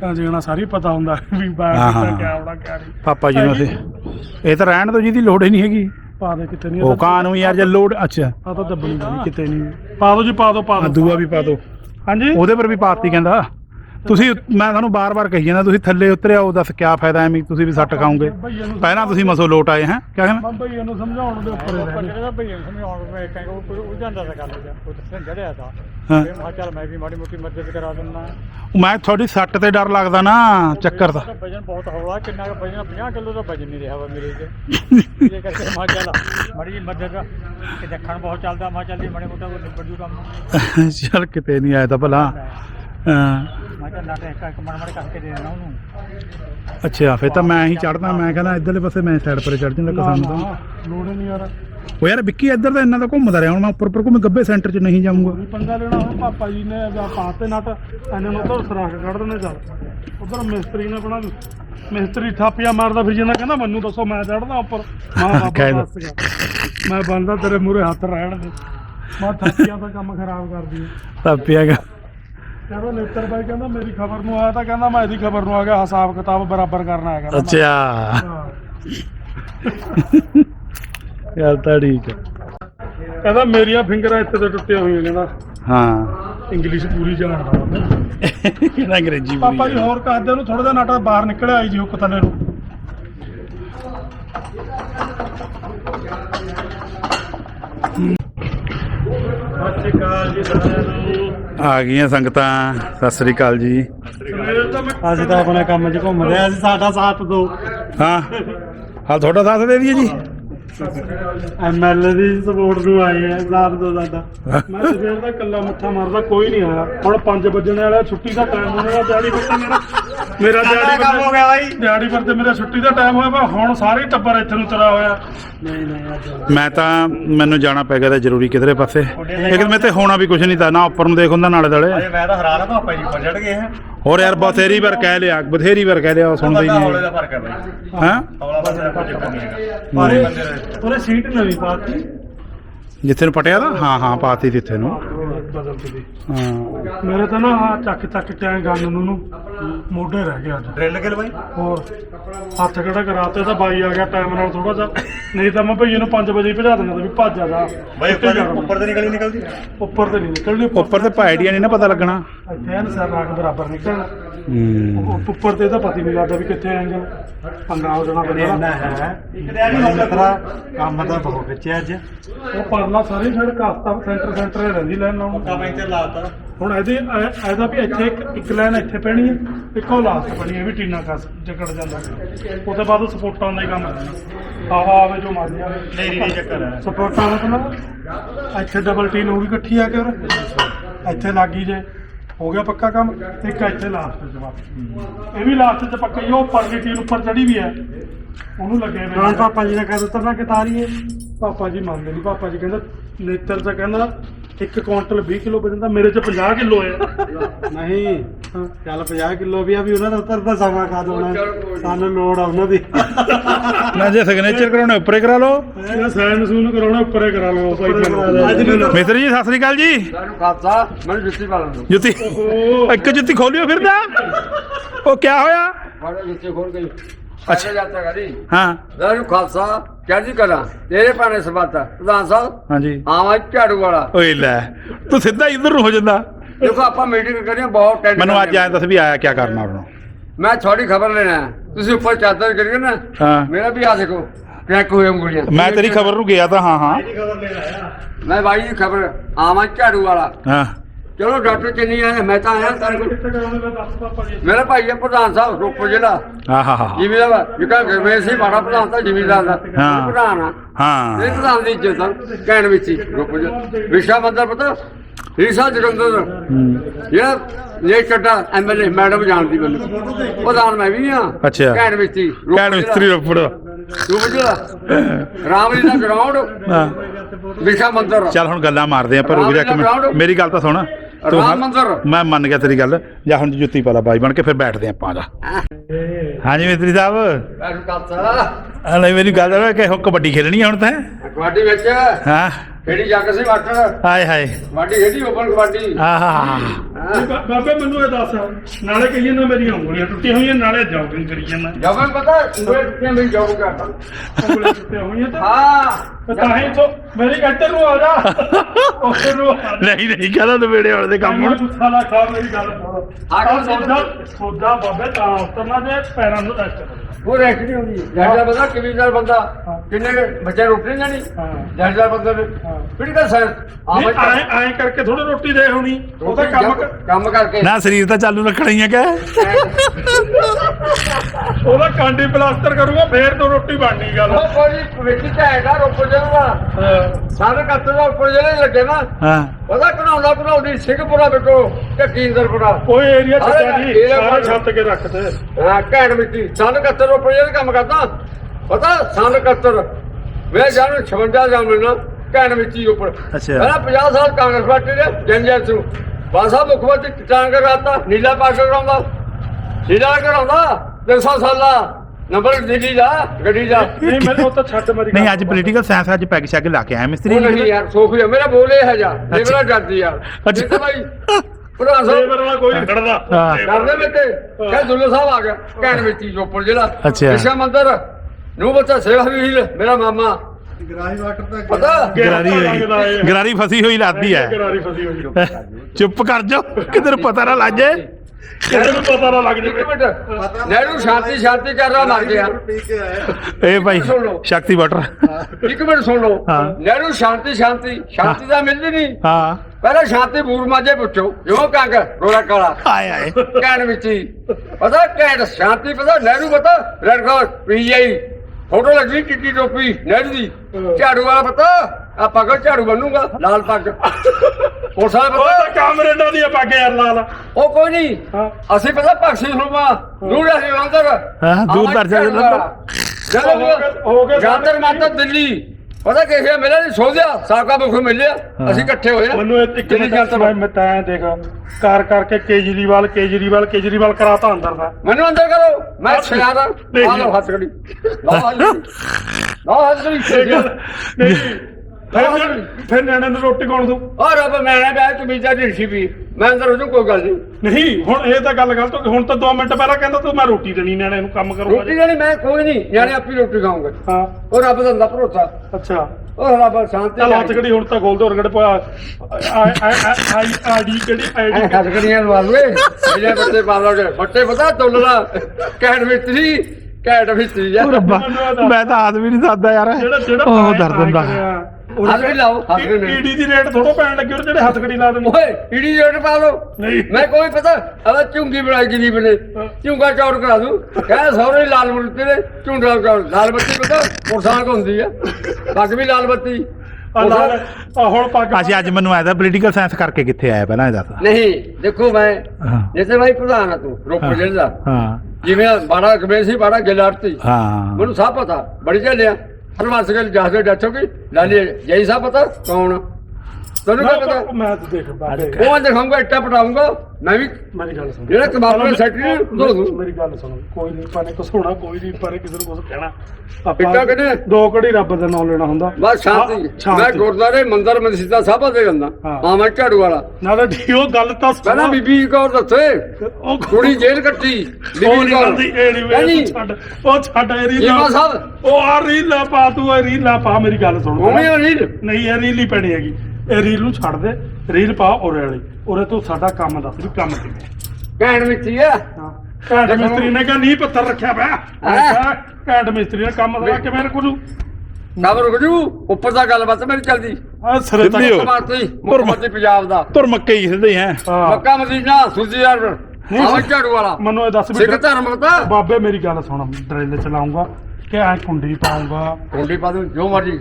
ਤਾਂ ਜਿਹੜਾ ਸਾਰੀ ਪਤਾ ਹੁੰਦਾ ਵੀ ਬਾਹਰ ਆਉਣਾ ਨਹੀਂ। ਪਾਪਾ ਜੀ ਨੂੰ ਅਸੀਂ ਇਹ ਤਾਂ ਰਹਿਣ ਤੋਂ ਜਿਹਦੀ ਲੋੜ ਹੀ ਨਹੀਂ ਹੈਗੀ। ਪਾ ਦੇ ਕਿਤੇ ਨਹੀਂ ਉਹ ਕਾਂ ਨੂੰ ਯਾਰ ਜੇ ਲੋੜ ਅੱਛਾ। ਆ ਤਾਂ ਦੱਬਣੀ ਨਹੀਂ ਕਿਤੇ ਨਹੀਂ। ਪਾ ਦੋ ਜੀ ਪਾ ਦੋ ਪਾ ਦੋ ਦੂਆ ਵੀ ਪਾ ਦਿਓ। ਹਾਂਜੀ? ਉਹਦੇ ਪਰ ਵੀ ਪਾਤੀ ਕਹਿੰਦਾ। ਤੁਸੀਂ ਮੈਂ ਤੁਹਾਨੂੰ ਬਾਰ-ਬਾਰ ਕਹੀ ਜਾਂਦਾ ਤੁਸੀਂ ਥੱਲੇ ਉਤਰਿਆ ਉਹ ਦੱਸ ਕਿਆ ਫਾਇਦਾ ਐਵੇਂ ਤੁਸੀਂ ਵੀ ਸੱਟ ਖਾਓਗੇ। ਪਹਿਲਾਂ ਤੁਸੀਂ ਮਸੋ ਲੋਟ ਆਏ ਹੈ? ਕਿਆ ਕਹਿੰਦਾ? ਮੈਂ ਭਈਏ ਨੂੰ ਸਮਝਾਉਣ ਦੇ ਉੱਪਰ ਹੀ ਰਹਿ ਗਿਆ ਜਿਹੜਾ ਭਈਆ ਨੂੰ ਸਮਝਾਉਣ ਮੈਂ ਕਹਿੰਦਾ ਉਹ ਉਹ ਜਾਂਦਾ ਤਾਂ ਗੱਲ ਜਾ ਉਹ ਦੱਸਣ ਚੜਿਆ ਤਾਂ। ਹਾਂ। ਮੈਂ ਕਿਹਾ ਚੱਲ ਮੈਂ ਵੀ ਮਾੜੀ ਮੋਟੀ ਮਦਦ ਕਰਾ ਦਿੰਦਾ। ਮੈਂ ਤੁਹਾਡੀ ਸੱਟ ਤੇ ਡਰ ਲੱਗਦਾ ਨਾ ਚੱਕਰ ਦਾ। ਵਜਨ ਬਹੁਤ ਹੌਲਾ ਕਿੰਨਾ ਕੁ ਵਜਨ 50 ਕਿਲੋ ਦਾ ਵਜਨ ਨਹੀਂ ਰਿਹਾ ਵਾ ਮੇਰੇ ਤੇ। ਇਹ ਕਰਕੇ ਮੈਂ ਚੱਲ ਮਾੜੀ ਜਿਹੀ ਮਦਦ ਕਿ ਦੇਖਣ ਬਹੁਤ ਚੱਲਦਾ। ਮੈਂ ਕਿਹਾ ਚੱਲ ਜੀ ਮਾੜੇ ਮੋਟਾ ਕੋਈ ਨਿਬੜ ਜੂ ਕੰਮ। ਚੱਲ ਕਿਤੇ ਨਹੀਂ ਆਇਆ ਤਾਂ ਭਲਾ। ਹਾਂ, ਇੱਕ ਇੱਕ ਕਰਕੇ ਦੇ ਦੇਣਾ ਉਹਨੂੰ। ਅੱਛਾ ਫਿਰ ਤਾਂ ਮੈਂ ਹੀ ਚੜਦਾ ਮੈਂ ਕਹਿੰਦਾ ਇਧਰਲੇ ਪਾਸੇ ਮੈਂ ਸਾਈਡ ਪਰੇ ਚੜ ਜਾਂਦਾ ਨਾ, ਕਸਾਂ ਨਾ, ਤਾਂ। ਲੋੜ ਨਹੀਂ ਯਾਰ। ਉਹ ਯਾਰ ਵਿੱਕੀ ਇੱਧਰ ਤਾਂ ਇੰਨਾ ਤਾਂ ਘੁੰਮਦਾ ਰਿਹਾ ਹੁਣ ਮੈਂ ਉੱਪਰ ਉੱਪਰ ਘੁੰਮੇ ਗੱਬੇ ਸੈਂਟਰ 'ਚ ਨਹੀਂ ਜਾਊਂਗਾ। ਪੰਗਾ ਲੈਣਾ ਹੁਣ ਪਾਪਾ ਜੀ ਨੇ ਜਾਂ ਪਾਤੇ ਨਟ ਇਹਨਾਂ ਨੂੰ ਉਧਰ ਸਰਾਖ ਕੱਢ ਦਿੰਦੇ ਚੱਲ। ਉਧਰ ਮਿਸਤਰੀ ਨੇ ਬਣਾ ਮਿਸਤਰੀ ਥਾਪੀਆਂ ਮਾਰਦਾ ਫਿਰ ਜਾਂਦਾ ਕਹਿੰਦਾ ਮੈਨੂੰ ਦੱਸੋ ਮੈਂ ਚੜਦਾ ਉੱਪਰ। ਮਾਂ ਬਾਬਾ ਕਹਿ ਦੋ। ਦੱਸ ਗਿਆ ਮੈਂ ਬੰਦਾ ਤੇਰੇ ਮੂਰੇ ਹੱਥ ਰਹਿਣ ਦੇ। ਮੈਂ ਥਾਪੀਆਂ ਦਾ ਕੰਮ ਖਰਾਬ ਕਰਦੀ ਹੈ ਪਿਆਗਾ ਕਹਿੰਦਾ ਨੇਤਰ ਬਾਈ ਕਹਿੰਦਾ ਮੇਰੀ ਖਬਰ ਨੂੰ ਆਇਆ ਤਾਂ ਕਹਿੰਦਾ ਮੈਂ ਇਹਦੀ ਖਬਰ ਨੂੰ ਆ ਗਿਆ ਹਿਸਾਬ ਕਿਤਾਬ ਬਰਾਬਰ ਕਰਨਾ ਹੈ ਕਹਿੰਦਾ ਅੱਛਾ। ਯਾਰ ਤਾਂ ਠੀਕ ਹੈ। ਕਹਿੰਦਾ ਮੇਰੀਆਂ ਫਿੰਗਰਾਂ ਇੱਥੇ ਤੇ ਟੁੱਟੀਆਂ ਹੋਈਆਂ ਕਹਿੰਦਾ ਹਾਂ। ਇੰਗਲਿਸ਼ ਪੂਰੀ ਜਾਣਦਾ। ਇਹਦਾ ਅੰਗਰੇਜ਼ੀ ਪੂਰੀ ਪਾਪਾ ਜੀ ਹੋਰ ਕਰਦੇ ਉਹਨੂੰ ਥੋੜਾ ਜਿਹਾ ਨਾਟਾ ਬਾਹਰ ਨਿਕਲਿਆ ਆਈ ਜੀ ਹੁੱਕ ਥੱਲੇ ਨੂੰ। ਸਤਿ ਸ਼੍ਰੀ ਅਕਾਲ ਜੀ ਸਾਰਿਆਂ ਨੂੰ। ਆ ਗਈਆਂ ਸੰਗਤਾਂ ਸਤਿ ਸ੍ਰੀ ਅਕਾਲ ਜੀ। ਅਸੀਂ ਤਾਂ ਆਪਣੇ ਕੰਮ 'ਚ ਘੁੰਮ ਰਹੇ ਅਸੀਂ ਸਾਡਾ ਸਾਥ ਦੋ ਹਾਂ। ਹਾਲ ਤੁਹਾਡਾ ਸਾਥ ਦੇ ਦਈਏ ਜੀ? ਐਮਐਲਏ ਦੀ ਸਪੋਰਟ ਨੂੰ ਆਏ ਆ ਸਾਥ ਦੋ ਸਾਡਾ। ਮੈਂ ਸਵੇਰ ਦਾ ਕੱਲਾ ਮੱਥਾ ਮਾਰਦਾ ਕੋਈ ਨਹੀਂ ਆਇਆ। ਹੁਣ 5 ਵੱਜਣ ਵਾਲਾ ਛੁੱਟੀ ਦਾ ਟਾਈਮ ਹੋਣ ਵਾਲਾ ਦਿਹਾੜੀ ਪਰ ਤਾਂ ਮੇਰਾ ਮੇਰਾ ਦਿਹਾੜੀ ਕੰਮ ਹੋ ਪਰ ਗਿਆ ਬਾਈ। ਦਿਹਾੜੀ ਪਰ ਤੇ ਮੇਰਾ ਛੁੱਟੀ ਦਾ ਟਾਈਮ ਹੋਇਆ ਵਾ ਹੁਣ ਸਾਰੇ ਟੱਬਰ ਇੱਥੇ ਨੂੰ ਤੁਰਾ ਹੋਇਆ। ਨਹੀਂ ਨਹੀਂ ਮੈਂ ਤਾਂ ਮੈਨੂੰ ਜਾਣਾ ਪੈ ਗਿਆ ਤਾਂ ਜ਼ਰੂਰੀ ਕਿਧਰੇ ਪਾਸੇ। ਲੇਕਿਨ ਮੈਂ ਤੇ ਹੋਣਾ ਵੀ ਕੁਝ ਨਹੀਂ ਤਾਂ ਨਾ ਉੱਪਰ ਨੂੰ ਦੇਖ ਹੁੰਦਾ ਨਾਲੇ ਦਾਲੇ ਮੈਂ ਤਾਂ ਹੈਰਾਨ ਆ ਪਾਪਾ ਜੀ ਚੜ ਗਏ ਹੈ ਹੋਰ ਯਾਰ ਬਥੇਰੀ ਵਾਰ ਕਹਿ ਲਿਆ ਬਥੇਰੀ ਵਾਰ ਕਹਿ ਲਿਆ ਸੁਣਦਾ ਹੀ ਹੌਲੇ ਦਾ ਨਹੀਂ ਫ਼ਰਕ ਹੈ ਬਾਈ। ਹਾਂ? ਹੌਲਾ ਬੰਦੇ ਦਾ ਕੋਈ ਚੱਕਰ ਨਹੀਂ ਹੈਗਾ। ਬੰਦੇ ਦਾ। ਉਹਨੇ ਸੀਟ ਨਵੀਂ ਪਾਤੀ। ਜਿੱਥੇ ਨੂੰ ਪਟਿਆ ਤਾਂ ਹਾਂ ਹਾਂ ਪਾਤੀ ਜਿੱਥੇ ਨੂੰ। ਬਦਲ ਕੇ ਹਾਂ। ਮੇਰੇ ਤਾਂ ਨਾ ਆਹ ਚੱਕ ਚੱਕ ਕੇ ਐਂ ਗੰਨ ਨੂੰ ਨੂੰ। ਮੋਢੇ ਰਹਿ ਗਿਆ ਅੱਜ। ਡਰਿੱਲ ਕੇ ਬਾਈ? ਹੋਰ। ਹੱਥ ਕਿਹੜਾ ਕਰਾਤੇ ਤਾਂ ਬਾਈ ਆ ਗਿਆ ਟਾਈਮ ਨਾਲ ਥੋੜਾ ਜਿਹਾ। ਨਹੀਂ ਤਾਂ ਮੈਂ ਭਈਏ ਨੂੰ 5 ਵਜੇ ਹੀ ਭਜਾ ਦਿੰਦਾ ਸੀ ਵੀ ਭੱਜ ਜਾ ਜਾ। ਬਾਈ ਉੱਪਰ। ਉੱਪਰ ਤੇ ਨਿਕਲੀ ਨਿਕਲਦੀ? ਉੱਪਰ ਤੇ ਨਹੀਂ ਨਿਕਲਣੀ ਉੱਪਰ ਤੇ ਪਾਈਡੀਆ ਨਹੀਂ ਨਾ ਪਤਾ ਲੱਗਣਾ। ਇੱਥੇ ਐਨ ਸਰ ਰਾਗ ਬਰਾਬਰ ਨਿਕਲਣਾ। ਹੂੰ। ਉਹ ਉੱਪਰ ਤੇ ਤਾਂ ਪਤਾ ਹੀ ਨਹੀਂ ਲੱਗਦਾ ਵੀ ਕਿੱਥੇ ਐਂਗਲ ਪੰਗਾ ਹੋ ਜਾਣਾ ਬੰਦਾ ਹੈ। ਇੱਕ ਦਿਹਾੜੀ ਮਤਰਾ ਕੰਮ ਤਾਂ ਬਹੁਤ ਵਿੱਚ ਅੱਜ। ਉਹ ਪਰਲਾ ਸਾਰੀ ਸੜਕ ਹਸਤਾ ਸੈਂਟਰ ਸੈਂਟਰ ਹੀ ਰਹਿੰਦੀ ਲਾਈਨ ਲਾਉਣ ਕੰਮ ਇੱਥੇ ਲਾਤਾ। ਹੁਣ ਇਹਦੇ ਇਹ- ਇਹਦਾ ਵੀ ਇੱਥੇ ਇੱਕ ਇੱਕ ਲਾਈਨ ਇੱਥੇ ਪੈਣੀ ਹੈ ਇੱਕੋ ਲਾਸਟ ਬਣੀ ਹੈ ਵੀ ਟੀਨਾ ਕਸ ਜਕੜ ਜਾਂਦਾ। ਉਹਦੇ ਬਾਅਦ ਸਪੋਰਟਾਂ ਦਾ ਹੀ ਕੰਮ ਰਹਿਣਾ ਆਹ ਆਵੇ ਜੋ ਮਰਜ਼ੀ ਆਵੇ। ਨੇਰੀ ਦੀ ਚੱਕਰ ਹੈ। ਸਪੋਰਟਾਂ ਮਤਲਬ ਇੱਥੇ ਡਬਲ ਟੀਨ ਹੋ ਗਈ ਇਕੱਠੀ ਆ ਕੇ ਇੱਥੇ ਲੱਗੀ ਜੇ ਹੋ ਗਿਆ ਪੱਕਾ ਕੰਮ ਇੱਕ ਇੱਥੇ ਲਾਸਟ ਚ ਬਸ ਇਹ ਵੀ ਲਾਸਟ ਚ ਪੱਕਾ ਹੀ ਆ, ਉਹ ਪਰਲੀ ਟੀਨ ਉੱਪਰ ਚੜੀ ਵੀ ਹੈ। ਉਹਨੂੰ ਲੱਗੇ ਹੋਏ ਹਾਂ ਨੇ। ਪਾਪਾ ਜੀ ਨੇ ਕਹਿ ਦਿੱਤਾ ਨਾ ਕਿ ਤਾਰੀਏ ਪਾਪਾ ਜੀ ਮੰਨਦੇ ਨਹੀਂ ਪਾਪਾ ਜੀ ਕਹਿੰਦਾ ਨੇਤਰ ਚ ਕਹਿੰਦਾ 1 ਕੁਇੰਟਲ 20 ਕਿਲੋ ਵਜਨ ਦਾ ਮੇਰੇ ਚ 50 ਕਿਲੋ ਹੈ ਨਹੀਂ ਚੱਲ 50 ਕਿਲੋ ਵੀ ਆ ਵੀ ਉਹਨਾਂ ਦਾ ਉੱਤਰ ਦਾ ਸਮਾਂ ਕਾ ਦੋਣਾ ਸਾਨੂੰ ਲੋੜ ਆ ਉਹਨਾਂ ਦੀ। ਨਾ ਜੇ ਸਿਗਨੇਚਰ ਕਰਾਉਣੇ ਉੱਪਰੇ ਕਰਾ ਲਓ। ਇਹ ਸਾਈਨ ਸੂਨ ਕਰਾਉਣਾ ਉੱਪਰੇ ਕਰਾ ਲਓ। ਅੱਜ ਮਿਸਤਰੀ ਜੀ ਸਤਿ ਸ੍ਰੀ ਅਕਾਲ ਜੀ। ਸਾਨੂੰ ਖਾਲਸਾ ਮੈਨੂੰ ਜੁੱਤੀ ਪਾ ਲੈਣ ਦਿਓ। ਜੁੱਤੀ ਇੱਕ ਜੁੱਤੀ ਖੋਲਿਓ ਫਿਰਦਾ ਉਹ ਕਿਆ ਹੋਇਆ? ਮਾੜਾ ਜੁੱਤੀ ਖੋਲ ਗਈ ਅੱਛਾ। ਜਾਂਦਾ ਕਰੀ। ਹਾਂ। ਸਾਨੂੰ ਖਾਲਸਾ ਕਿਹੜੀ ਕਰਾਂ ਤੇਰੇ ਪਾਣੇ ਸਬਾਤਾ ਪ੍ਰਧਾਨ ਸਾਹਿਬ ਹਾਂਜੀ। ਆਵਾਂ ਝਾੜੂ ਵਾਲਾ। ਓਏ ਲੈ ਤੂੰ ਸਿੱਧਾ ਇੱਧਰ ਨੂੰ ਹੋ ਜਾਂਦਾ। ਦੇਖੋ ਆਪਾਂ ਮੀਟਿੰਗ ਕਰੀ ਬਹੁਤ ਟੈਂਟ ਮੈਨੂੰ ਅੱਜ ਆਇਆ ਦੱਸ ਵੀ ਆਇਆ ਕਿਆ ਕਰਨਾ ਉਹਨੂੰ ਮੈਂ ਛੋਟੀ ਖਬਰ ਲੈਣਾ। ਤੁਸੀਂ ਉੱਪਰ ਚਾਦਰ ਕਰੀਏ ਨਾ। ਹਾਂ। ਮੇਰਾ ਵੀ ਆ ਦੇਖੋ ਟਰੈਕ ਹੋਏ ਉਂਗਲੀਆਂ। ਮੈਂ ਤੇਰੀ ਖਬਰ ਨੂੰ ਗਿਆ ਤਾਂ ਹਾਂ ਹਾਂ। ਮੈਂ ਬਾਈ ਦੀ ਖਬਰ ਆਵਾਂ ਝਾੜੂ ਵਾਲਾ। ਹਾਂ। ਚਲੋ ਡਾਕਟਰ ਚੰਨੀ ਆਇਆ ਮੈਂ ਤਾਂ ਆਇਆ ਜੀ ਮੇਰਾ ਭਾਈ ਹੈ ਪ੍ਰਧਾਨ ਸਾਹਿਬ ਰੋਪੜ ਜ਼ਿਲ੍ਹਾ। ਆਹ ਹਾ ਹਾ ਜ਼ਿਮੀਦਾਰ ਜਿਹੜਾ ਗਰਮੇਸ਼ ਸੀ ਮਾੜਾ ਪ੍ਰਧਾਨ ਤਾਂ ਜ਼ਿਮੀਦਾਰ ਦਾ ਹਾਂ। ਪ੍ਰਧਾਨ ਆ। ਹਾਂ। ਇਹ ਪ੍ਰਧਾਨ ਦੀ ਇੱਜ਼ਤ ਆ ਕਹਿਣ ਵਿੱਚ ਹੀ ਰੁਕ ਜਾ ਵਿਸ਼ਾ ਮੰਦਰ ਪਤਾ ਰੀਸਾ ਜਗੰਦਰ। ਜਿਹੜਾ ਇਹ ਚੱਡਾ ਐਮਐਲਏ ਮੈਡਮ ਜਾਣਦੀ ਮੈਨੂੰ। ਪ੍ਰਧਾਨ ਮੈਂ ਵੀ ਆ ਅੱਛਾ। ਕਹਿਣ ਵਿੱਚ ਹੀ ਰੁਕ ਕਹਿਣ ਮਿਸਤਰੀ ਰੋਪੜ। ਰੁਕ ਜਾ ਰਾਮਲੀ ਦਾ ਗਰਾਊਂਡ ਹਾਂ। ਵਿਸ਼ਾ ਮੰਦਰ ਚੱਲ ਹੁਣ ਗੱਲਾਂ ਮਾਰਦੇ ਆ ਪਰ ਰੁਕ ਜਾ ਇੱਕ ਮਿੰਟ। ਮੇਰੀ ਗੱਲ ਤਾਂ ਸੁਣ। ਤੂੰ ਰਾਮ ਹਾਂ- ਮੰਦਰ। ਮੈਂ ਮੰਨ ਗਿਆ ਤੇਰੀ ਗੱਲ। ਜਾਂ ਹੁਣ ਜੁੱਤੀ ਪਾ ਲਾ ਬਾਈ ਬਣ ਕੇ ਫਿਰ ਬੈਠਦੇ ਆਪਾਂ ਜਾ। ਹਾਂਜੀ ਮਿਸਤਰੀ ਸਾਹਿਬ। ਐਸੂ ਕਾਸਾ ਆ ਲੈ ਮੇਰੀ ਗੱਲ ਹੈ ਕਿ ਹੁਣ ਕਬੱਡੀ ਖੇਲਣੀ ਆ ਹੁਣ ਤਾਂ। ਕਬੱਡੀ ਵਿੱਚ। ਹਾਂ। ਕਿਹੜੀ ਜੱਗ ਸੀ ਵਾਟਰ ਹਾਏ ਹਾਏ। ਕਬੱਡੀ ਖੇਡੀ ਓਪਨ ਕਬੱਡੀ? ਆਹ ਹਾਂ। ਬਾ- ਬਾਬੇ ਮੈਨੂੰ ਇਹ ਦੱਸ ਨਾਲੇ ਕਹੀਏ ਨਾ ਮੇਰੀਆਂ ਉਂਗਲੀਆਂ ਟੁੱਟੀਆਂ ਹੋਈਆਂ ਨਾਲੇ ਜੌਗਿੰਗ ਕਰੀ ਜਾਂਦਾ। ਜਦੋਂ ਪਤਾ ਉਂਗਲੇ ਟੁੱਟੀਆਂ ਮੇਰੀ ਜੋਬ ਕਰਦਾ। ਉਂਗਲੀਆਂ ਟੁੱਟੀਆਂ ਹੋਈਆਂ ਤਾਂ। ਹਾਂ। ਤੇ ਤਾਂ ਹੀ ਤੋਂ ਮੇਰੀ ਇੱਧਰ ਨੂੰ ਆ ਜਾ। ਉੱਧਰ ਨੂੰ ਆ ਜਾ। ਨਹੀਂ ਨਹੀਂ ਕਹਦਾ ਨਵੇੜੇ ਵਾਲੇ ਦੇ ਕੰਮ ਕੰਮ ਹੁਣ ਗੁੱਸਾ ਨਾ ਖਾ ਮੇਰੀ ਗੱਲ ਸੁਣ। ਗੱਲ ਸੁਣ। ਸੋਦਾ ਸੋਦਾ ਬਾਬੇ ਤਾਂ ਉਤਰਨਾ ਜੇ ਪੈਰਾਂ ਨੂੰ ਰੈਸਟ ਕਰਨਾ। ਉਹ ਰੈਸਟ ਨਹੀਂ ਹੁੰਦੀ। ਜੱਜਦਾ ਬੰਦਾ ਕਬੀਲਦਾਰ ਬੰਦਾ। ਕਿੰਨੇ ਬੱਚੇ ਰੋਟੀ ਨਹੀਂ ਜਾਣੀ ਹਾਂ। ਜੱਜਦਾਰ ਬੰਦੇ ਨੇ ਹਾਂ। ਗੱਲ ਸਰ ਐ ਐ ਕਰਕੇ ਥੋੜੀ ਰੋਟੀ ਦੇ ਹੋਣੀ। ਉਹ ਤਾਂ ਕੰਮ ਕਰ- ਕੰਮ ਕਰਕੇ। ਨਾ ਸਰੀਰ ਤਾਂ ਚਾਲੂ ਰੱਖਣਾ ਹੀ ਹੈ ਕਿ ਉਹਦਾ ਕਾਂਡੀ ਪਲਾਸਟਰ ਕਰੂਗਾ ਫੇਰ ਤੋਂ ਰੋਟੀ ਬਣਨੀ ਗੱਲ। ਉਹ ਕੋਈ ਵਿੱਚ ਝੈੜਾ ਰੋਪੜ ਜਿਹੜਾ ਸਾਰੇ ਕੱਤ ਦਾ ਉੱਪਰ ਜਿਹੜੇ ਲੱਗੇ ਨਾ ਹਾਂ। ਉਹਦਾ ਘਣਾਉਂਦਾ ਘਣਾਉਂਦੀ ਸਿੰਘਪੁਰਾ ਵੇਖੋ ਤੇ ਕੀਂਦਰਪੁਰਾ ਕੋਈ ਏਰੀਆ ਛੱਡਿਆ ਨਹੀਂ ਸਾਰੇ ਛੱਤ ਕੇ ਰੱਖਦੇ ਹਾਂ ਘੈਂਟ ਮਿੱਟੀ। ਸੰਨ ਕੱਤਰ ਰੋਪੜ ਜਿਹੜੇ ਕੰਮ ਕਰਦਾ ਪਤਾ ਸੰਨ ਕੱਤਰ ਮੈਂ ਜਾਨੂੰ 56 ਜਾਂ ਮਿਲਣਾ ਘੈਂਟ ਮਿੱਟੀ ਉੱਪਰ। ਅੱਛਾ। ਪਹਿਲਾਂ 50 ਸਾਲ ਕਾਂਗਰਸ ਪਾਰਟੀ ਦੇ ਜੰਜਰ ਸਿੰਘ। ਬਾਸਾ ਮੁੱਖ ਮੰਤਰੀ ਟਿਟਾਂਗ ਕਰਾਤਾ ਨੀਲਾ ਪਾਕ ਕਰਾਉਂਦਾ ਨੀਲਾ ਕਰਾਉਂਦਾ 300 ਸਾਲਾ। ਨੰਬਰ ਦਿੱਲੀ ਦਾ ਗੱਡੀ ਦਾ। ਨਹੀਂ ਮੈਨੂੰ ਉਹ ਤਾਂ ਛੱਡ ਮੇਰੀ ਨਹੀਂ ਅੱਜ ਪੋਲੀਟੀਕਲ ਸਾਇੰਸ ਅੱਜ ਪੈਗ ਸ਼ੈਗ ਲਾ ਕੇ ਆਇਆ ਮਿਸਤਰੀ ਉਹ ਨਹੀਂ ਯਾਰ ਸੋਫੀਆ ਮੇਰਾ ਬੋਲੇ ਹੈ ਜਾ। ਇਹ ਮੇਰਾ ਡਰਦੀ ਯਾਰ ਅੱਛਾ। ਅੱਛਾ ਭਾਈ ਪ੍ਰਧਾਨ ਸਾਹਿਬ ਵਾਲਾ ਕੋਈ ਨਹੀਂ। ਖੜਦਾ ਹਾਂ। ਕਰਦੇ ਬੇਟੇ ਕਹ ਦੁੱਲੇ ਸਾਹਿਬ ਆ ਗਿਆ ਕਹਿਣ ਵਿੱਚ ਹੀ ਰੋਪੜ ਜ਼ਿਲ੍ਹਾ ਅੱਛਾ। ਵਿਸ਼ਾ ਮੰਦਰ। ਨੂੰ ਬੱਚਾ ਸੇਵਾ ਵੀ ਮੇਰਾ ਮਾਮਾ। ਪਤਾ? ਗਰਾਰੀ ਹੋਈ। ਗਰਾਰੀ ਫਸੀ ਹੋਈ ਲੱਗਦੀ ਹੈ। ਗਰਾਰੀ ਫਸੀ ਹੋਈ ਚੁੱਪ ਕਰ ਜਾ ਕਿਧਰ ਪਤਾ ਨਾ ਲੱਗ ਜਾਏ। ਨੂੰ ਪਤਾ ਨਾ ਲੱਗ ਇੱਕ ਜਾਵੇ ਮਿੰਟ। ਨਹਿਰੂ ਸ਼ਾਂਤੀ ਸ਼ਾਂਤੀ ਕਰ ਰਹਾ ਮਰ ਗਿਆ। ਇਹ ਭਾਈ। ਸ਼ਕਤੀ ਵਾਟਰ। ਇੱਕ ਮਿੰਟ ਸੁਣ ਲਓ। ਨਹਿਰੂ ਸ਼ਾਂਤੀ ਸ਼ਾਂਤੀ। ਸ਼ਾਂਤੀ ਤਾਂ ਮਿਲਦੀ ਨਹੀਂ। ਹਾਂ। ਪਹਿਲਾਂ ਸ਼ਾਂਤੀ ਬੂਰ ਮਾਝੇ ਪੁੱਛੋ। ਜੋ ਕੰਗ ਗੋਰਾ ਕਾਲਾ। ਆਏ ਆਏ। ਕਹਿਣ ਵਿੱਚ ਹੀ। ਪਤਾ ਕਹਿਣ ਸ਼ਾਂਤੀ ਪਤਾ ਨਹਿਰੂ ਪਤਾ ਰੈਡ ਕ੍ਰਾਸ ਪੀਜੀਆਈ ਫੋਟੋ ਲੱਗੀ ਚਿੱਟੀ ਟੋਪੀ ਨਹਿਰੂ ਦੀ। ਝਾੜੂ ਵਾਲਾ ਪਤਾ ਆ ਪੱਗ ਝਾੜੂ ਬੰਨੂਗਾ ਲਾਲ ਪੱਗ। ਪੁਲਿਸ ਵਾਲਾ ਉਹ ਤਾਂ ਪਤਾ ਕਾਮਰੇਡਾਂ ਦੀ ਪੱਗ ਯਾਰ ਲਾਲ। ਉਹ ਕੋਈ ਨਹੀਂ। ਅਸੀਂ ਪਤਾ ਬਖਸ਼ੀ ਸੁਰਮਾ ਦੂਰ ਅਸੀਂ ਅੰਦਰ। ਹਾਂ, ਦੂਰ ਦਰਜਾ ਜਦੋਂ ਹੋ ਗਏ- ਹੋ ਗਏ ਸਾਰੇ- ਜਾਤਰ ਮਾਤਾ ਦਿੱਲੀ। ਪਤਾ ਕਿਹੇ ਮਿਲਿਆ ਨਹੀਂ ਸੋਧਿਆ ਸਾਕਾ ਮੁਖ ਮਿਲਿਆ ਅਸੀਂ ਇਕੱਠੇ ਹੋਏ ਮੈਨੂੰ ਇਹ ਇੱਕ ਦਿੱਲੀ ਮਿੰਟ ਜਾਤਰ ਮੈਂ ਮੈਂ ਤਾਂ ਦੇਖ ਕਾਰ ਕਰਕੇ ਕੇਜਰੀਵਾਲ ਕੇਜਰੀਵਾਲ ਕੇਜਰੀਵਾਲ ਕਰਾਤਾ ਅੰਦਰ ਦਾ। ਮੈਨੂੰ ਅੰਦਰ ਕਰੋ। ਮੈਂ ਨਹੀਂ। ਆ ਲਓ ਹੱਥ ਕੜੀ। ਲਓ ਹੱਥ ਕੜੀ। ਲਓ ਹੱਥ ਕੜੀ। ਇਹ ਗੱਲ ਨਹੀਂ ਫਿਰ ਫਿਰ ਨਿਆਣੇ ਨੂੰ ਰੋਟੀ ਕੌਣ ਦੂ ਔਰ ਰੱਬ ਮੈਂ ਨਾ ਬੈ ਤੂੰ ਢਿੱਠੀ ਵੀ ਮੈਂ ਅੰਦਰ ਉਹਨੂੰ ਕੋਈ ਗੱਲ ਨਹੀਂ। ਨਹੀਂ ਹੁਣ ਇਹ ਤਾਂ ਗੱਲ ਗਲਤ ਹੋ ਗਈ। ਹੁਣ ਤਾਂ 2 ਮਿੰਟ ਪਹਿਲਾਂ ਕਹਿੰਦਾ ਤੂੰ ਮੈਂ ਰੋਟੀ ਦੇਣੀ ਨਿਆਣੇ ਨੂੰ ਕੰਮ ਕਰੂੰਗਾ ਰੋਟੀ ਜਿਹੜੀ ਮੈਂ ਕੋਈ ਨਹੀਂ। ਜਾਣੇ ਆਪੀ ਰੋਟੀ ਖਾਉਂਗੇ ਹਾਂ। ਉਹ ਰੱਬ ਦਾ ਅੰਦਾ ਭਰੋਸਾ। ਅੱਛਾ। ਉਹ ਰੱਬ ਸ਼ਾਂਤੀ ਚੱਲ ਹੱਥ ਕੜੀ ਹੁਣ ਤਾਂ ਖੋਲ ਦੋ ਰਗੜ ਪਾ ਆਈ ਆਈਡੀ ਕਿਹੜੀ ਐ ਆਈਡੀ ਹੱਥ ਕੜੀਆਂ ਲਵਾ ਲਵੇ ਇਹਦੇ ਬੱਚੇ ਪਾ ਲਓਗੇ ਬੱਟੇ ਪਤਾ ਤੁੱਲਣਾ ਕੈਟ ਮਿੱਤਰੀ ਕੈਟ ਮਿੱਤਰੀ ਉਹ ਰੱਬਾ ਮੈਂ ਤਾਂ ਆਦਮੀ ਨਹੀਂ ਸਕਦਾ ਯਾਰ। ਜਿਹੜਾ ਜਿਹੜਾ ਉਹ ਦਰਦ ਹੁੰਦਾ। ਕਰਿਆ, ਹੱਥ ਲਾਓ ਹੱਥ। ਈਡੀ ਦੀ ਰੇਟ ਥੋੜੋ ਪੈਣ ਲੱਗੀ ਉਹ ਜਿਹੜੇ ਹੱਥ ਕੜੀ ਲਾ ਦੇਣੀ। ਓਏ ਈੜੀ ਜੋੜ ਪਾ ਲਓ। ਨਹੀਂ। ਮੈਂ ਕੋਈ ਪਤਾ ਅਲਾ ਚੁੰਗੀ ਬਣਾਈ ਗਰੀਬ ਨੇ ਚੁੰਗਾ ਚੌੜ ਕਰਾ ਦੂੰ। ਕਹੇ ਸੌਰੇ ਲਾਲ ਮੁਰਤੇ ਨੇ ਚੁੰਗਾ ਚੌੜ। ਲਾਲ ਬੱਤੀ ਪਤਾ ਪੁਰਸਾਂ ਕੋ ਹੁੰਦੀ ਆ। ਪੱਗ ਵੀ ਲਾਲ ਬੱਤੀ। ਆ ਲਾਲ ਆ ਹੁਣ ਪੱਗ ਅਸੀਂ ਅੱਜ ਮੈਨੂੰ ਆਇਆ ਪੋਲੀਟੀਕਲ ਸਾਇੰਸ ਕਰਕੇ ਕਿੱਥੇ ਆਇਆ ਪਹਿਲਾਂ ਇਹ ਦੱਸ। ਨਹੀਂ ਦੇਖੋ ਮੈਂ ਜਿਵੇਂ ਭਾਈ ਪ੍ਰਧਾਨ ਆ ਤੂੰ ਰੋਪੜ ਜ਼ਿਲ੍ਹੇ ਦਾ। ਹਾਂ। ਜਿਵੇਂ ਬਾੜਾ ਕਬੇ ਸੀ ਬਾੜਾ ਗਿਲਾਰਤੀ ਹਾਂ। ਮੈਨੂੰ ਸਭ ਪਤਾ ਬੜੀ ਚੱਲਿਆ ਹਰਵਾਸ ਗੱਲ ਜਾ ਕੇ ਡੱਟੋ ਕਿ ਲਾਲੀ ਜੈ ਸਾਹਿਬ ਪਤਾ ਕੌਣ ਤੈਨੂੰ ਨਾ, ਕੀ ਪਤਾ ਮੈਂ ਤਾਂ ਦੇਖ ਬਾਬੇ। ਉਹ ਦਿਖਾਉਂਗਾ ਇੱਟਾ ਪਟਾਉਂਗਾ ਮੈਂ ਵੀ ਮੇਰੀ ਗੱਲ ਸੁਣ। ਜਿਹੜਾ ਕਬਾਬ ਦਾ ਦੂੰ। ਮੇਰੀ ਗੱਲ ਸੁਣ। ਕੋਈ ਨਹੀਂ ਪਾਣੇ ਕਸੋਣਾ ਕੋਈ ਨਹੀਂ ਪਾਣੇ ਕਿਸੇ ਨੂੰ ਕੁਝ ਕਹਿਣਾ। ਇੱਦਾਂ ਕਹਿੰਦੇ? ਦੋ ਘੜੀ ਰੱਬ ਦਾ ਨਾਮ ਲੈਣਾ ਹੁੰਦਾ। ਬਸ ਸ਼ਾਂਤੀ। ਮੈਂ। ਗੁਰਦਾਰੇ ਮੰਦਰ ਮਸਜਿਦਾਂ ਸਭ ਤੇ ਜਾਂਦਾ। ਹਾਂ। ਮੈਂ ਝਾੜੂ ਵਾਲਾ। ਨਾਲੇ ਠੀਕ ਉਹ ਗੱਲ ਤਾਂ ਸੁਣ। ਪਹਿਲਾਂ ਬੀਬੀ ਕੌਰ ਦੱਸੇ ਉਹ ਕੁੜੀ ਜੇਲ੍ਹ ਕੱਟੀ। ਉਹ ਬੀਬੀ ਨਹੀਂ ਕੌਰ। ਇਹ ਨਹੀਂ ਵੇ ਛੱਡ ਉਹ ਛੱਡ ਰੀਲਾ ਜੀਵਾ ਸਾਹਿਬ। ਉਹ ਆ ਰੀਲਾ ਪਾ ਤੂੰ ਰੀਲਾ ਪਾ ਮੇਰੀ ਗੱਲ ਸੁਣ। ਉਹ ਨਹੀਂ ਨਹੀਂ ਇਹ ਰੀਲ ਹੀ ਪੈਣੀ ਹੈਗੀ। ਇਹ ਰੀਲ ਨੂੰ ਛੱਡ ਦੇ ਰੀਲ ਪਾ ਉਰੇ ਵਾਲੀ। ਉਰੇ ਤੂੰ ਸਾਡਾ ਕੰਮ ਦੱਸ ਵੀ ਕੰਮ ਕਿਵੇਂ ਵਿੱਚ ਹੀ ਆ? ਹਾਂ। ਘੈਂਟ ਮਿਸਤਰੀ ਨੇ ਕਿਹਾ ਨੀ ਪੱਥਰ ਰੱਖਿਆ ਪਿਆ। ਮੈਂ? ਕਿਹਾ ਘੈਂਟ ਮਿਸਤਰੀ ਨੇ ਕੰਮ ਦਾ ਕਿਵੇਂ ਰਖੂ ਕੰਮ ਰੁਕ ਜੂ। ਉੱਪਰ ਦਾ ਗੱਲਬਾਤ ਮੇਰੀ ਚੱਲਦੀ। ਆ ਸਿਰੇ ਤੱਕ ਹੋ। ਕਮਾਤੀ ਮੁੱਖ ਮੰਤਰੀ ਪੰਜਾਬ ਦਾ। ਤੁਰ ਮੱਕੇ ਹੀ ਸਿੱਧੇ ਹੈ ਹਾਂ। ਮੱਕਾ ਮਦੀਨਾ ਸੁਜੀ ਯਾਰ ਆਵਾਂ ਝਾੜੂ ਵਾਲਾ। ਮੈਨੂੰ ਇਹ ਦੱਸ ਵੀ ਸਿੱਖ ਧਰਮ ਪਤਾ ਬਾਬੇ ਮੇਰੀ ਗੱਲ ਸੁਣ ਡਰਿੱਲ ਚਲਾਉਂਗਾ ਕਿ ਐ ਕੁੰਡੀ ਪਾਉਂਗਾ। ਕੁੰਡੀ ਪਾ ਦੂੰ ਜੋ ਮਰਜ਼ੀ।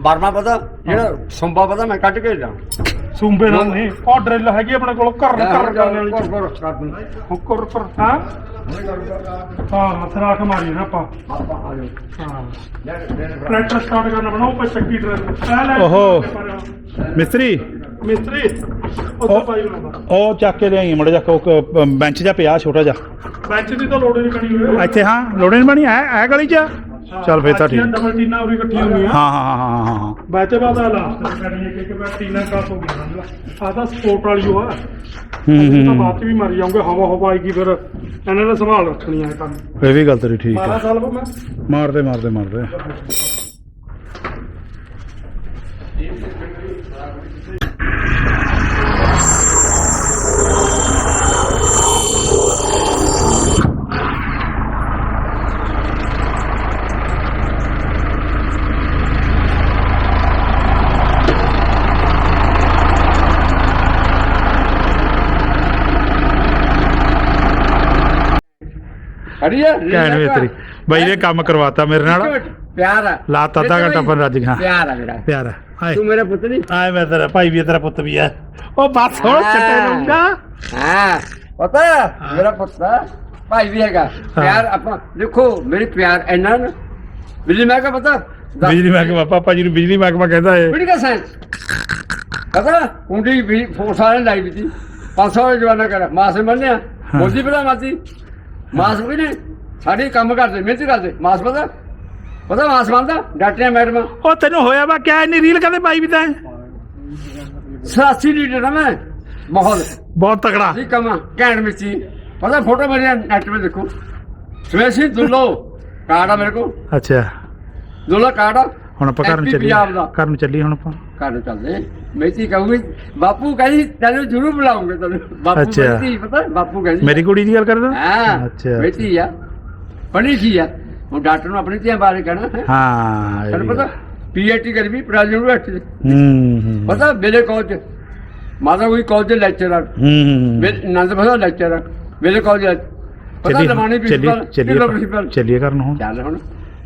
ਬਰਮਾ ਪਤਾ ਜਿਹੜਾ ਸੁੰਬਾ ਪਤਾ ਮੈਂ ਕੱਢ ਕੇ ਜਾਂ ਸੂੰਬੇ ਨਾਲ ਨਹੀਂ ਉਹ ਡਰਿੱਲ ਹੈਗੀ ਆਪਣੇ ਕੋਲ ਘਰ ਘਰ ਕਰਨ ਵਾਲੀ ਕਰ ਕਰ ਕਰ ਹੁਕਰ ਪਰ ਹਾਂ? ਹਾਂ ਮਥਰਾ ਕੇ ਮਾਰੀ ਨਾ ਆਪਾਂ। ਆਪਾਂ ਆ ਜਾਓ। ਹਾਂ। ਲੈ ਲੈ ਲੈ। ਟਰੈਕਟਰ ਸਟਾਰਟ ਕਰਨਾ ਬਣਾਓ ਪਾ ਚੱਕੀ ਡਰਿੱਲ ਓਹੋ। ਮਿਸਤਰੀ? ਮਿਸਤਰੀ ਉਹ- ਪਾਈ ਬਣਾਉਂਦਾ ਉਹ ਚੱਕ ਕੇ ਲਿਆਈ ਮੜਾ ਜਾ ਕੋ ਬੈਂਚ ਜਾ ਪਿਆ ਛੋਟਾ ਜਾ ਬੈਂਚ ਦੀ ਤਾਂ ਲੋੜ ਨਹੀਂ ਹੋਈ ਇੱਥੇ ਹਾਂ ਲੋੜੇ ਨਹੀਂ ਬਣੀ ਐ ਐ ਗਲੀ ਚ ਚੱਲ ਫੇਰ ਤਾਂ ਠੀਕ। ਡਬਲ ਟੀਨਾ ਉਰੀ ਇਕੱਠੀ ਹੁੰਦੀਆਂ। ਹਾਂ ਹਾਂ ਹਾਂ ਹਾਂ ਹਾਂ ਬੈਠੇ ਬਾਅਦ ਆ ਲਾਸਟ ਕਰਨੀ ਹੈ ਕਿ ਬੈਠ ਟੀਨਾ ਕਾਸ ਹੋ ਗਿਆ ਆ ਤਾਂ ਸਪੋਰਟ ਵਾਲੀ ਆ। ਹੂੰ ਅਸੀਂ ਤਾਂ ਹੂੰ ਬਾਅਦ ਚ ਵੀ ਮਰ ਜਾਓਗੇ ਹਵਾ ਹਵਾ ਆਏਗੀ ਫਿਰ। ਇਹਨਾਂ ਨੇ ਸੰਭਾਲ ਰੱਖਣੀ ਹੈ ਕੰਮ। ਇਹ ਵੀ ਗੱਲ ਤੇਰੀ ਠੀਕ 12 ਹੈ ਸਾਲ ਹੋ ਮੈਂ ਮਾਰਦੇ ਮਾਰਦੇ ਮਾਰਦੇ। ਖੜੀ ਹੈ ਕਹਿਣ ਵੇ ਤੇਰੀ। ਬਾਈ ਨੇ ਕੰਮ ਕਰਵਾਤਾ ਮੇਰੇ ਨਾਲ। ਪਿਆਰ ਆ। ਲਾਤਾ ਅੱਧਾ ਘੰਟਾ ਪਰ ਰੱਜ ਗਿਆ। ਪਿਆਰ ਆ ਮੇਰਾ ਪਿਆਰਾ ਹਾਏ ਤੂੰ ਮੇਰਾ ਪੁੱਤ ਨਹੀਂ ਆਏ ਮੈਂ ਤੇਰਾ ਭਾਈ ਵੀ ਤੇਰਾ ਪੁੱਤ ਵੀ ਹੈ ਉਹ ਬਸ ਹੁਣ ਚੱਟੇ ਲਊਂਗਾ ਹਾਂ। ਪਤਾ ਮੇਰਾ ਪੁੱਤ ਆ, ਭਾਈ ਵੀ ਹੈਗਾ। ਪਿਆਰ ਆਪਾਂ ਦੇਖੋ ਮੇਰੇ ਪਿਆਰ ਇੰਨਾ ਨਾ। ਬਿਜਲੀ ਮੈਂ ਕਾ ਪਤਾ ਬਿਜਲੀ ਮਹਿਕਮਾ ਪਾਪਾ ਜੀ ਨੂੰ ਬਿਜਲੀ ਮਹਿਕਮਾ ਕਹਿੰਦਾ ਏ। ਬਿੜੀ ਕਾ ਸਾਇੰਸ ਪਤਾ ਵੀ ਫੋਰਸ ਵਾਲੇ ਲਾਈ ਵੀ ਸੀ 500 ਵਾਲੇ ਜਵਾਨਾ ਕਰ। ਮਾਸ ਮੰਨਿਆ। ਮੋਦੀ ਬਣਾ ਮਾਤੀ ਮਾਸ ਵੀ ਨੇ ਸਾਡੇ ਕੰਮ ਕਰਦੇ ਮਿਹਨਤ ਕਰਦੇ। ਮਾਸ ਪਤਾ? ਪਤਾ ਮਾਸ ਮੰਨਦਾ ਡਾਕਟਰ ਮੈਡਮ ਉਹ ਤੈਨੂੰ ਹੋਇਆ ਵਾ ਕਿਆ ਇੰਨੀ ਰੀਲ ਕਦੇ ਪਾਈ ਵੀ ਤੈਂ? 87 ਲੀਟਰ ਆ ਮੈਂ ਬਹੁਤ ਬਹੁਤ ਤਕੜਾ। ਜੀ ਕਮਾ ਘੈਂਟ ਮਿੱਚੀ ਪਤਾ ਫੋਟੋ ਮੇਰੇ ਨੈਟ 'ਤੇ ਦੇਖੋ। ਸਵੇਸੀ ਦੁੱਲੋ ਕਾਰਡ ਆ ਮੇਰੇ ਕੋ ਅੱਛਾ। ਦੁੱਲਾ ਕਾਰਡ ਆ। ਹੁਣ ਆਪਾਂ ਘਰ ਨੂੰ MP ਚੱਲੀਏ। ਪੰਜਾਬ ਦਾ। ਘਰ ਨੂੰ ਚੱਲੀਏ ਹੁਣ ਆਪਾਂ। ਕਾਰਡ ਚੱਲਦੇ ਮੇਤੀ ਕਹੂਗੀ ਬਾਪੂ ਕਹਿੰਦੀ ਤੈਨੂੰ ਜ਼ਰੂਰ ਬੁਲਾਉਂਗੇ ਤੈਨੂੰ। ਬਾਪੂ ਅੱਛਾ। ਪਤਾ ਬਾਪੂ ਕਹਿੰਦੀ। ਮੇਰੀ ਕੁੜੀ ਦੀ ਗੱਲ ਕਰਦਾ? ਹਾਂ ਅੱਛਾ। ਬੇਟੀ ਆ। ਪੜ੍ਹੀ ਸੀ ਆ। ਹੁਣ ਡਾਕਟਰ ਨੂੰ ਆਪਣੀ ਧੀਆਂ ਬਾਰੇ ਕਹਿਣਾ। ਹੈ ਹਾਂ ਇਹ ਤੈਨੂੰ ਵੀ ਪਤਾ ਪੀਐਚਡੀ ਕਰੀ ਵੀ ਪ੍ਰਾਈਵੇਟ। ਯੂਨੀਵਰਸਿਟੀ ਚ। ਹੂੰ ਹੂੰ। ਪਤਾ ਮੇਰੇ ਕਾਲਜ ਮਾਤਾ ਕੋਈ ਦੇ ਲੈਕਚਰਰ ਹੂੰ ਹੂੰ ਮੇਰੇ ਨੰਦ ਬਸਾ ਲੈਕਚਰਰ ਮੇਰੇ ਕਾਲਜ ਪਤਾ ਚੱਲੀਏ ਪ੍ਰਿੰਸੀਪਲ ਚੱਲੀਏ ਪ੍ਰਿੰਸੀਪਲ ਚੱਲੀਏ ਘਰ ਨੂੰ ਹੁਣ। ਚੱਲ ਹੁਣ।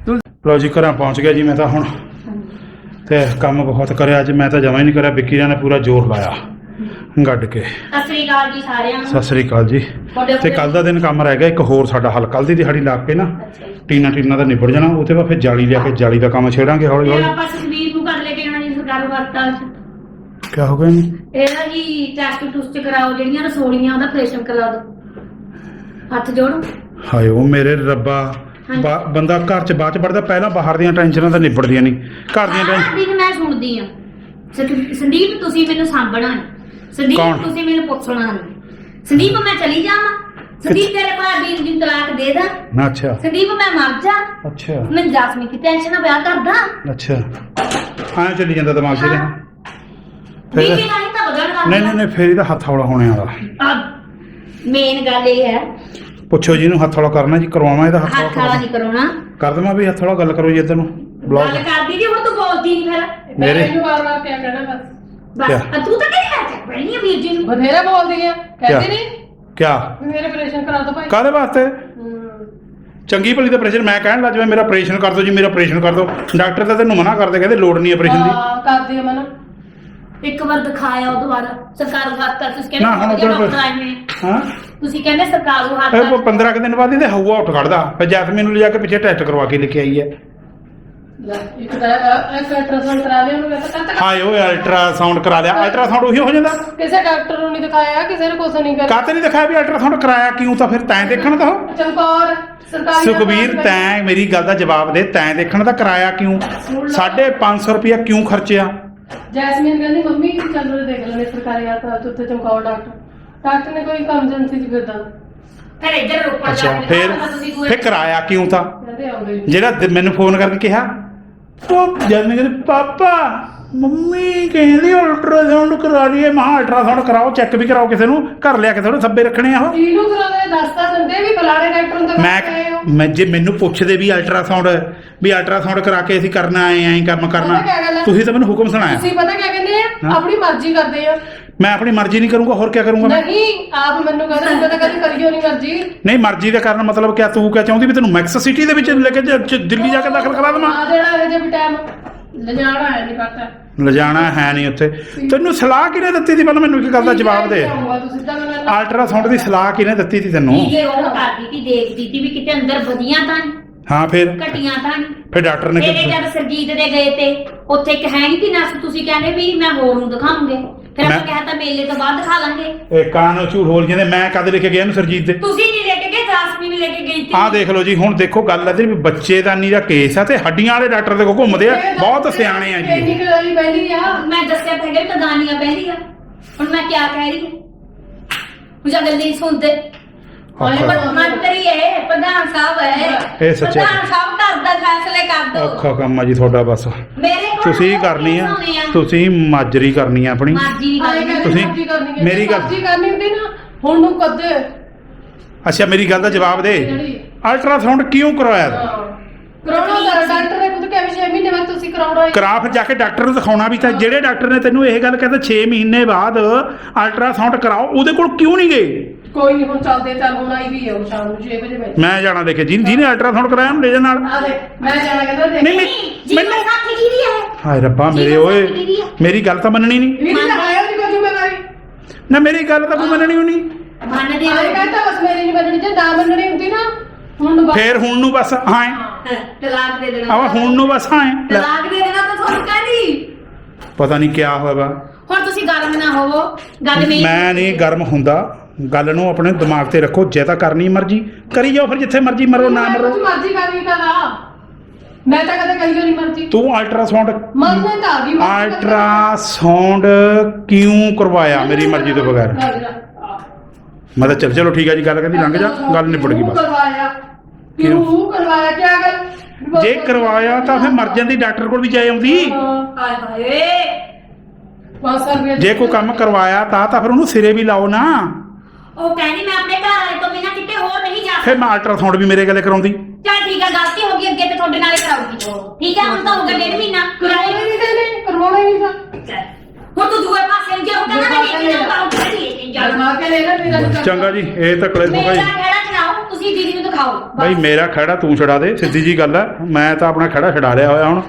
ਤੂੰ ਲੋ ਜੀ ਘਰਾਂ ਪਹੁੰਚ ਗਿਆ ਜੀ ਮੈਂ ਤਾਂ ਹੁਣ। ਤੇ ਕੰਮ ਬਹੁਤ ਕਰਿਆ ਅੱਜ ਮੈਂ ਤਾਂ ਜਮਾ ਹੀ ਨਹੀਂ ਕਰਿਆ ਵਿੱਕੀ ਨੇ ਪੂਰਾ ਜ਼ੋਰ ਲਾਇਆ ਗੱਡ ਕੇ। ਸਤਿ ਸ੍ਰੀ ਅਕਾਲ ਜੀ ਸਾਰਿਆਂ ਨੂੰ। ਸਤਿ ਸ੍ਰੀ ਅਕਾਲ ਜੀ। ਤੇ ਕੱਲ ਦਾ ਦਿਨ ਕੰਮ ਰਹਿ ਗਿਆ ਇੱਕ ਹੋਰ ਸਾਡਾ ਹੱਲ ਕੱਲ ਦੀ ਦਿਹਾੜੀ ਲਾ ਕੇ ਨਾ ਜੀ। ਟੀਨਾ ਟੀਨਾ ਦਾ ਨਿਬੜ ਜਾਣਾ ਉਹਦੇ ਬਾਅਦ ਫਿਰ ਜਾਲੀ ਲਿਆ ਕੇ ਜਾਲੀ ਦਾ ਕੰਮ ਛੇੜਾਂਗੇ ਹੌਲੀ ਹੌਲੀ। ਆਪਾਂ ਸੁਖਬੀਰ ਨੂੰ ਕਰ ਲੈ ਕੇ ਆਣਾ ਜੀ ਸਰਕਾਰ ਹਸਪਤਾਲ ਚ ਕੀ ਹੋ ਗਿਆ ਜੀ? ਇਹਦਾ ਜੀ ਟੈਸਟ ਟੁਸਟ ਕਰਾਓ ਜਿਹੜੀਆਂ ਰਸੋਲੀਆਂ ਉਹਦਾ ਆਪਰੇਸ਼ਨ ਕਰਾ ਦਿਓ। ਹੱਥ ਜੋੜੋ। ਹਾਏ ਉਹ ਮੇਰੇ ਰੱਬਾ। ਬਾ- ਬੰਦਾ ਘਰ ਚ ਬਾਅਦ ਚ ਵੜਦਾ ਪਹਿਲਾਂ ਬਾਹਰ ਦੀਆਂ ਟੈਨਸ਼ਨਾਂ ਤਾਂ ਨਿਬੜਦੀਆਂ ਨਹੀਂ। ਘਰ ਦੀਆਂ ਸਾਰਾ ਟੈਨਸ਼ਨ ਦਿਨ ਮੈਂ ਸੁਣਦੀ ਆ ਸੰਦੀਪ ਤੁਸੀਂ ਮੈਨੂੰ ਸਾਂਭਣਾ ਨੀ। ਸੰਦੀਪ? ਤੁਸੀਂ ਮੈਨੂੰ ਪੁੱਛਣਾ ਸੰਦੀਪ ਮੈਂ ਚਲੀ ਜਾਵਾਂ। ਸੰਦੀਪ ਤੇਰੇ ਭਾਬੀ ਨੂੰ ਤਲਾਕ ਦੇ ਦਾਂ। ਨਾ ਅੱਛਾ। ਸੰਦੀਪ ਮੈਂ ਮਰ ਜਾ। ਅੱਛਾ। ਮੈਂ ਜਾਸਮੀਨ ਦੀ ਟੈਨਸ਼ਨ ਨਾਲ ਵਿਆਹ ਕਰਦਾ ਅੱਛਾ। ਹਾਂ ਚੱਲੀ ਜਾਂਦਾ ਦਿਮਾਗ ਇਹਦੇ ਹਾਂ। ਫਿਰ ਬੀਬੀ ਨਹੀਂ ਤਾਂ ਬਦਲ ਨਹੀਂ ਨਹੀਂ ਨਹੀਂ ਫੇਰ ਇਹਦਾ ਹੱਥ ਹੌਲਾ ਹੋਣੇ ਵਾਲਾ। ਮੇਨ ਗੱਲ ਇਹ ਹੈ ਪੁੱਛੋ ਜੀ ਨੂੰ ਹੱਥ ਹੌਲਾ ਕਰਨਾ ਜੀ ਕਰਵਾਵਾਂ ਇਹਦਾ ਹੱਥ ਹੱਥ ਵਾਲਾ ਨਹੀਂ ਕਰਾਉਣਾ ਕਰ ਦਵਾਂ ਵੀ ਹੱਥ ਹੌਲਾ ਗੱਲ ਕਰੋ ਜੀ ਇੱਧਰ ਨੂੰ ਗੱਲ ਬਲੌਗ ਕਰਦੀ ਜੀ ਹੁਣ ਤੂੰ ਬੋਲਦੀ ਨਹੀਂ ਫਿਰ। ਮੇਰੇ? ਵਾਰ ਵਾਰ ਕਿਆ ਕਹਿਣਾ ਬਸ। ਬਸ ਕਿਆ? ਆ ਤੂੰ ਤਾਂ ਕਹਿੰਦੀ ਹੈ ਚੱਕ ਬਣੀ ਵੀਰ ਜੀ ਨੂੰ। ਬਥੇਰਾ ਬੋਲਦੀ ਆ ਕਿਆ? ਕਹਿੰਦੀ ਨਹੀਂ ਕਿਆ? ਵੀ ਮੇਰੇ ਆਪਰੇਸ਼ਨ ਕਰਾ ਦੋ ਭਾਈ। ਕਾਹਦੇ ਵਾਸਤੇ? ਹਮ, ਚੰਗੀ ਭਲੀ ਦਾ ਆਪਰੇਸ਼ਨ ਮੈਂ ਕਹਿਣ ਲੱਗ ਜਿਵੇਂ ਮੇਰਾ ਆਪਰੇਸ਼ਨ ਕਰ ਦਿਓ ਜੀ ਮੇਰਾ ਆਪਰੇਸ਼ਨ ਕਰ ਦਿਓ ਡਾਕਟਰ ਤਾਂ ਤੈਨੂੰ ਮਨਾ ਕਰਦੇ ਕਹਿੰਦੇ ਲੋੜ ਨਹੀਂ ਆਪਰੇਸ਼ਨ ਦੀ। ਹਾਂ ਕਰਦੀ ਆ ਮਨ। ਇੱਕ ਵਾਰ ਦਿਖਾਇਆ ਉਹ ਦੁਬਾਰਾ। ਸਰਕਾਰ ਕਰ ਤੁਸੀਂ ਨਾ, ਹੁਣ ਕਹਿੰਦੇ ਉੱਧਰ- ਡਾਕਟਰ ਆਏ ਨੇ। ਹਾਂ? ਤੁਸੀਂ ਕਹਿੰਦੇ ਸਰਕਾਰ ਨੂੰ ਹੱਥ ਇਹ ਕਰ 15 ਕੁ ਦਿਨ ਬਾਅਦ ਇਹਦੇ ਹਊਆ ਉੱਠ ਖੜਦਾ। ਫਿਰ ਜੈਸਮੀਨ ਨੂੰ ਲਿਜਾ ਕੇ ਪਿੱਛੇ ਟੈਸਟ ਕਰਵਾ ਕੇ ਲੈ ਕੇ ਆਈ ਹੈ। ਲੈ, ਇੱਕ ਤਾਂ ਅਹ, ਇੱਕ ਅਲਟਰਾਸਾਊਂਡ ਕਰਾ ਲਿਆ ਉਹਨੂੰ ਕਹਿੰਦਾ ਕੱਟ ਹਾਏ ਓਏ ਅਲਟਰਾਸਾਊਂਡ ਕਰਾ ਲਿਆ। ਅਲਟਰਾਸਾਊਂਡ ਉਹੀ ਹੋ ਜਾਂਦਾ। ਕਿਸੇ ਡਾਕਟਰ ਨੂੰ ਨਹੀਂ ਦਿਖਾਇਆ ਕਿਸੇ ਨੇ ਕੁਛ ਨਹੀਂ ਕਰਿਆ। ਕਾਤੇ ਨਹੀਂ ਦਿਖਾਇਆ ਵੀ ਅਲਟਰਾਸਾਊਂਡ ਕਰਾਇਆ ਕਿਉਂ? ਤਾਂ ਫਿਰ ਤੈਂ ਦੇਖਣ ਦਾ ਉਹ ਚਮਕੌਰ ਸਰਕਾਰੀ ਸੁਖਬੀਰ ਹਸਪਤਾਲ ਤੈਂ ਮੇਰੀ ਗੱਲ ਦਾ ਜਵਾਬ ਦੇ। ਤੈਂ ਦੇਖਣ ਦਾ ਕਰਾਇਆ ਕਿਉਂ? 550 ਰੁਪਇਆ ਕਿਉਂ ਖਰਚਿਆ? ਜੈਸਮੀਨ ਕਹਿੰਦੀ ਮੰਮੀ ਚੱਲ ਉਹ ਦੇਖ ਲੈਣੇ ਸਰਕਾਰੀ ਹਸਪਤਾਲ ਉੱਥੇ ਚਮਕੌਰ ਡਾਕਟਰ। ਡਾਕਟਰ ਨੇ ਕੋਈ ਐਮਰਜੈਂਸੀ ਚ ਫਿਰਦਾ ਫਿਰ ਇੱਧਰ ਰੋਪੜ ਅੱਛਾ ਜਾ ਕੇ ਫਿਰ ਤੁਸੀਂ ਫਿਰ ਕਰਾਇਆ ਕਿਉਂ ਤਾਂ? ਕਹਿੰਦੇ ਆਉਂਦੇ ਨੀ। ਜਿਹੜਾ ਦ- ਮੈਨੂੰ ਫੋਨ ਕਰਕੇ ਕਿਹਾ ਉਹ ਜਦ ਮੈਂ ਕਹਿੰਦੀ ਪਾਪਾ ਮੰਮੀ ਕਹਿੰਦੀ ਅਲਟਰਾਸਾਊਂਡ ਕਰਾ ਲਈਏ ਮਹਾ ਅਲਟਰਾਸਾਊਂਡ ਕਰਾਓ ਚੈੱਕ ਵੀ ਕਰਾਓ ਕਿਸੇ ਨੂੰ ਘਰ ਲਿਆ ਕੇ ਥੋੜੇ ਸੱਬੇ ਰੱਖਣੇ ਆ ਉਹ। ਇਹਨੂੰ ਕਰਾਉਂਦੇ ਦੱਸਦਾ ਦਿੰਦੇ ਵੀ ਫਲਾਣੇ ਡਾਕਟਰ ਨੂੰ ਹੋ ਮੈਂ ਮੈਂ ਜੇ ਮੈਨੂੰ ਪੁੱਛਦੇ ਵੀ ਅਲਟਰਾਸਾਊਂਡ ਵੀ ਅਲਟਰਾਸਾਊਂਡ ਕਰਾ ਕੇ ਅਸੀਂ ਕਰਨਾ ਆਏ ਐਂ ਕੰਮ ਕਰਨਾ ਪਤਾ ਕਿਆ ਗੱਲ ਹੈ? ਤੁਸੀਂ ਤਾਂ ਮੈਨੂੰ ਹੁਕਮ ਸੁਣਾਇਆ। ਤੁਸੀਂ ਪਤਾ ਕਿਆ ਕਹਿੰਦੇ ਆ? ਹਾਂ। ਆਪਣੀ ਮਰਜ਼ੀ ਕਰਦੇ ਆ। ਮੈਂ ਆਪਣੀ ਮਰਜ਼ੀ ਨਹੀਂ ਕਰੂੰਗਾ ਹੋਰ ਕੀ ਕਰੂੰਗਾ ਮੈਂ? ਨਹੀਂ ਆਪ ਮੈਨੂੰ ਕਹਿੰਦੇ ਹੁੰਦਾ ਤਾਂ ਕਦੀ ਕਰਿਓ ਨਹੀਂ ਮਰਜ਼ੀ। ਨਹੀਂ ਮਰਜ਼ੀ ਦਾ ਕਰਨ ਮਤਲਬ ਕਿਆ ਤੂੰ ਕਿਆ ਚਾਹੁੰਦੀ ਵੀ ਤੈਨੂੰ ਮੈਕਸ ਸਿਟੀ ਦੇ ਵਿੱਚ ਲੈ ਕੇ ਜ- ਜ- ਦਿੱਲੀ ਜਾ ਕੇ ਦਾਖਲ ਕਰਾ ਦੇਵਾਂ? ਆ ਜਿਹੜਾ ਇਹ ਜੇ ਵੀ ਟਾਈਮ ਲਿਜਾਣਾ ਹੈ ਨਹੀਂ ਕਰਤਾ। ਲਿਜਾਣਾ ਹੈ ਨਹੀਂ ਉੱਥੇ। ਤੈਨੂੰ ਸਲਾਹ ਕਿਹਨੇ ਦਿੱਤੀ ਸੀ? ਪਹਿਲਾਂ ਮੈਨੂੰ ਇੱਕ ਗੱਲ ਦਾ ਜਵਾਬ ਦੇ। ਆਊਗਾ ਤੂੰ ਸਿੱਧਾ ਮੈਨੂੰ ਅਲਟਰਾਸਾਊਂਡ ਦੀ ਸਲਾਹ ਕਿਹਨੇ ਦਿੱਤੀ ਸੀ ਤੈਨੂੰ? ਇਹ ਉਹ ਕਰਦੀ ਸੀ ਦੇਖਦੀ ਸੀ ਵੀ ਕਿਤੇ ਅੰਦਰ ਵਧੀਆਂ ਤਾਂ ਨੀ, ਹਾਂ ਫਿਰ? ਘਟੀਆਂ ਤਾਂ ਨੀ। ਫਿਰ ਡਾਕਟਰ ਨੇ ਮੇਰੇ ਕਿਹਾ ਜਦ ਸਰਜੀਤ ਦੇ ਗਏ ਤੇ ਉੱਥੇ ਇੱਕ ਹੈ ਨਹੀਂ ਕਿ ਨਰਸ ਤੁਸੀਂ ਕਹਿੰਦੇ ਵੀ ਮੈਂ ਹੋਰ ਨੂੰ ਦਿਖਾਉਂਗੇ। ਫਿਰ ਆਪਾਂ ਮੈਂ- ਕਿਹਾ ਤਾਂ ਮੇਲੇ ਤੋਂ ਬਾਅਦ ਦਿਖਾ ਲਾਂਗੇ। ਇਹ ਕਾਨ ਝੂਠ ਬੋਲ ਜਾਂਦੇ ਮੈਂ ਕਦ ਲੈ ਕੇ ਗਿਆ ਇਹਨੂੰ ਸਰਜੀਤ ਦੇ? ਤੁਸੀਂ ਨਹੀਂ ਲੈ ਕੇ ਗਏ ਜਾਸਮੀ ਵੀ ਲੈ ਕੇ ਗਈ ਸੀ ਆਹ ਦੇਖ ਲਓ ਜੀ ਹੁਣ ਦੇਖੋ ਗੱਲ ਇਹਦੀ ਵੀ ਬੱਚੇਦਾਨੀ ਦਾ ਕੇਸ ਆ ਤੇ ਹੱਡੀਆਂ ਵਾਲੇ ਡਾਕਟਰ ਦੇ ਕੋਲ ਘੁੰਮਦੇ ਆ ਬਹੁਤ ਸਿਆਣੇ ਆ ਜੀ। ਇੰਨੀ ਕੁ ਪਹਿਲੀ ਆ। ਮੈਂ ਦੱਸਿਆ ਤਾਂ ਹੈਗਾ ਵੀ ਕਦਾਨੀਆਂ ਪਹਿਲੀ ਆ। ਹੁਣ ਮੈਂ ਕੀ ਕਹਿ ਰਹੀ ਹਾਂ ਮੁਝੇ ਗੱਲ ਨਹੀਂ ਸੁਣਦੇ। ਔਖਾ ਪਰ ਮੰਤਰੀ ਹੈ ਪ੍ਰਧਾਨ ਸਾਹਿਬ ਹੈ। ਇਹ ਸੱਚਾ- ਪ੍ਰਧਾਨ ਸਾਹਿਬ ਘਰ ਦਾ ਫੈਸਲੇ ਕਰ ਦੋ ਔਖਾ ਕੰਮ ਆ ਜੀ ਤੁਹਾਡਾ ਬਸ। ਮੇਰੇ ਕੋਲ ਤੁਸੀਂ ਕਰਨੀ ਆ। ਤੁਸੀਂ ਮਾਜਰੀ ਕਰਨੀ ਆ ਆਪਣੀ। ਕਹਿੰਦੇ ਤੁਸੀਂ- ਕਰਨੀ ਹੈ ਮੇਰੀ ਗੱਲ- ਮਰਜ਼ੀ ਕਰਨੀ ਹੁੰਦੀ ਨਾ ਹੁਣ ਨੂੰ ਕਦੇ ਅੱਛਾ ਮੇਰੀ ਗੱਲ ਦਾ ਜਵਾਬ ਦੇ। ਜਿਹੜੀ ਅਲਟਰਾਸਾਊਂਡ ਕਿਉਂ ਕਰਵਾਇਆ? ਤੂੰ? ਕਰਾਉਣਾ ਦਾ ਡਾਕਟਰ ਨੇ ਕਿਹਾ ਵੀ 6 ਮਹੀਨੇ ਬਾਅਦ ਤੁਸੀਂ ਕਰਾਉਣਾ ਹੈ? ਕਰਾ ਫਿਰ ਜਾ ਕੇ ਡਾਕਟਰ ਨੂੰ ਦਿਖਾਉਣਾ ਵੀ ਤਾਂ ਜਿਹੜੇ ਡਾਕਟਰ ਨੇ ਤੈਨੂੰ ਇਹ ਗੱਲ ਕਹਿੰਦਾ 6 ਮਹੀਨੇ ਬਾਅਦ ਅਲਟਰਾਸਾਊਂਡ ਕਰਾਓ ਉਹਦੇ ਕੋਲ ਕਿਉਂ ਨਹੀਂ ਗਏ? ਕੋਈ ਨਹੀਂ ਹੁਣ ਚੱਲਦੇ ਚੱਲ ਹੁਣ ਆਈ ਵੀ ਹੈ ਉਹ ਸ਼ਾਮ ਨੂੰ 6 ਵਜੇ ਮੈਂ ਮੈਂ ਜਾਣਾ ਦੇਖੇ ਜਿਹਨੇ ਜਿਹਨੇ ਅਲਟਰਾਸਾਊਂਡ ਕਰਾਇਆ ਉਹਨੂੰ ਲੈ ਜਾ ਨਾਲ। ਆ ਦੇ ਮੈਂ ਜਾਣਾ ਕਹਿੰਦਾ ਦੇਖ। ਨਹੀਂ, ਜੀ ਮੈਨੂੰ- ਮੈਂ ਸਾਥੀ ਕੀ ਹੈ। ਹਾਏ ਰੱਬਾ ਮੇਰੇ ਓਏ ਮੇਰੀ ਗੱਲ ਤਾਂ ਮੰਨਣੀ ਨਹੀਂ। ਵੀ ਜ਼ਿੰਮੇਵਾਰੀ। ਨਾ ਮੇਰੀ ਗੱਲ ਤਾਂ ਕੋਈ ਮੰਨਣੀ ਹੋਣੀ। ਮੰਨਦੇ ਆਏ ਕਹਿੰਦਾ ਬਸ ਮੇਰੀ ਨਹੀਂ ਮੰਨਣੀ ਜੇ ਨਾ ਮੰਨਣੀ ਹੁੰਦੀ ਨਾ ਹੁਣ ਬਸ। ਫੇਰ ਹੁਣ ਨੂੰ ਬਸ ਹਾਂ। ਤਲਾਕ ਦੇ ਦੇਣਾ ਆਵਾ ਹੁਣ ਨੂੰ ਬਸ ਲੈ, ਤਲਾਕ ਦੇ ਦੇਣਾ ਤਾਂ ਤੁਹਾਨੂੰ ਕਹਿੰਦੀ ਪਤਾ ਨਹੀਂ ਕਿਆ ਹੋਇਆ ਹੁਣ ਤੁਸੀਂ ਗਰਮ ਨਾ ਹੋਵੋ। ਗੱਲ ਮੇਰੀ ਮੈਂ ਨਹੀਂ ਗਰਮ ਹੁੰਦਾ। ਗੱਲ ਨੂੰ ਆਪਣੇ ਦਿਮਾਗ ਤੇ ਰੱਖੋ। ਜੇ ਤਾਂ ਕਰਨੀ ਮਰਜ਼ੀ। ਕਰੀ ਜਾਓ ਫਿਰ ਜਿੱਥੇ ਮਰਜ਼ੀ ਮਰੋ ਨਾ ਮਰੋ। ਤੂੰ ਮਰਜ਼ੀ ਕਰਨੀ ਤਾਂ ਲਾ। ਮੈਂ ਤਾਂ ਕਦੇ ਕਹੀ ਨਹੀਂ ਮਰਜ਼ੀ। ਤੂੰ ਅਲਟਰਾਸਾਊਂਡ ਮਰਨੇ ਤਾਂ ਆ ਗਈ ਮਰਜ਼ੀ ਤਾਂ ਅਲਟਰਾਸਾਊਂਡ ਕਿਉਂ ਕਰਵਾਇਆ ਮੇਰੀ ਮਰਜ਼ੀ ਤੋਂ ਬਗੈਰ। ਮੈਂ ਤਾਂ ਚੱਲ ਚਲੋ ਠੀਕ ਹੈ ਜੀ ਗੱਲ ਕਹਿੰਦੀ ਲੰਘ ਜਾ। ਗੱਲ ਨਿਬੜ ਗਈ ਬਸ। ਕਰਵਾਇਆ? ਕਿਉਂ? ਕਰਵਾਇਆ ਕੀ ਗੱਲ? ਜੇ ਕਰਵਾਇਆ ਤਾਂ ਫਿਰ ਮਰ ਜਾਂਦੀ ਡਾਕਟਰ ਕੋਲ ਵੀ ਜਾਏ ਆਉਂਦੀ। ਹਾਏ ਹਾਏ। 500 ਰੁਪਏ ਜੇ ਕੋਈ ਕੰਮ ਕਰਵਾਇਆ ਤਾਂ ਤਾਂ ਫਿਰ ਉਹਨੂੰ ਸਿਰੇ ਵੀ ਲਾਓ ਨਾ। ਉਹ ਕਹਿੰਦੀ ਮੈਂ ਆਪਣੇ ਘਰ ਵਾਲੇ ਤੋਂ ਬਿਨਾਂ ਕਿਤੇ ਹੋਰ ਨਹੀਂ ਜਾ ਫਿਰ ਮੈਂ ਅਲਟਰਾਸਾਊਂਡ ਵੀ ਮੇਰੇ ਗਲੇ ਕਰਾਉਂਦੀ। ਚਲ ਠੀਕ ਹੈ ਗਲਤੀ ਹੋ ਗਈ ਅੱਗੇ ਤੇ ਤੁਹਾਡੇ ਨਾਲੇ ਕਰਾਉਗੀ। ਠੀਕ ਹੈ ਹੁਣ ਤਾਂ ਹੋ ਗਿਆ ਡੇਢ ਮਹੀਨਾ। ਕਰਵਾਉਣਾ ਹੀ ਨਹੀਂ ਕਰਵਾਉਣਾ ਹੀ ਨਹੀਂ ਤਾਂ। ਚੱਲ। ਹੁਣ ਤੂੰ ਦੂਏ ਪਾਸੇ ਨੂੰ ਜੇ ਉਹ ਕਹਿੰਦਾ ਮੈਂ ਲੈ ਕੇ ਜਾਊਂਗਾ ਉਹ ਕਹਿੰਦੀ ਲੈ ਕੇ ਜਾਊਂਗਾ। ਜਲਮਾ ਕੇ ਲੈ ਲੈ ਮੇਰਾ ਨਹੀਂ ਚੰਗਾ ਜੀ ਇਹ ਤਾਂ ਕਲੇ ਮੇਰਾ ਜੀ। ਖੜਾ ਚਲਾਓ ਤੁਸੀਂ ਦੀਦੀ ਨੂੰ ਦਿਖਾਓ। ਬਾਈ ਮੇਰਾ ਖੜਾ ਤੂੰ ਛਡਾ ਦੇ ਸਿੱਧੀ ਜੀ ਗੱਲ ਹੈ ਮੈਂ ਤਾਂ ਆਪਣਾ ਖੜਾ ਛਡਾ ਲਿਆ ਹੋਇਆ ਹੁਣ।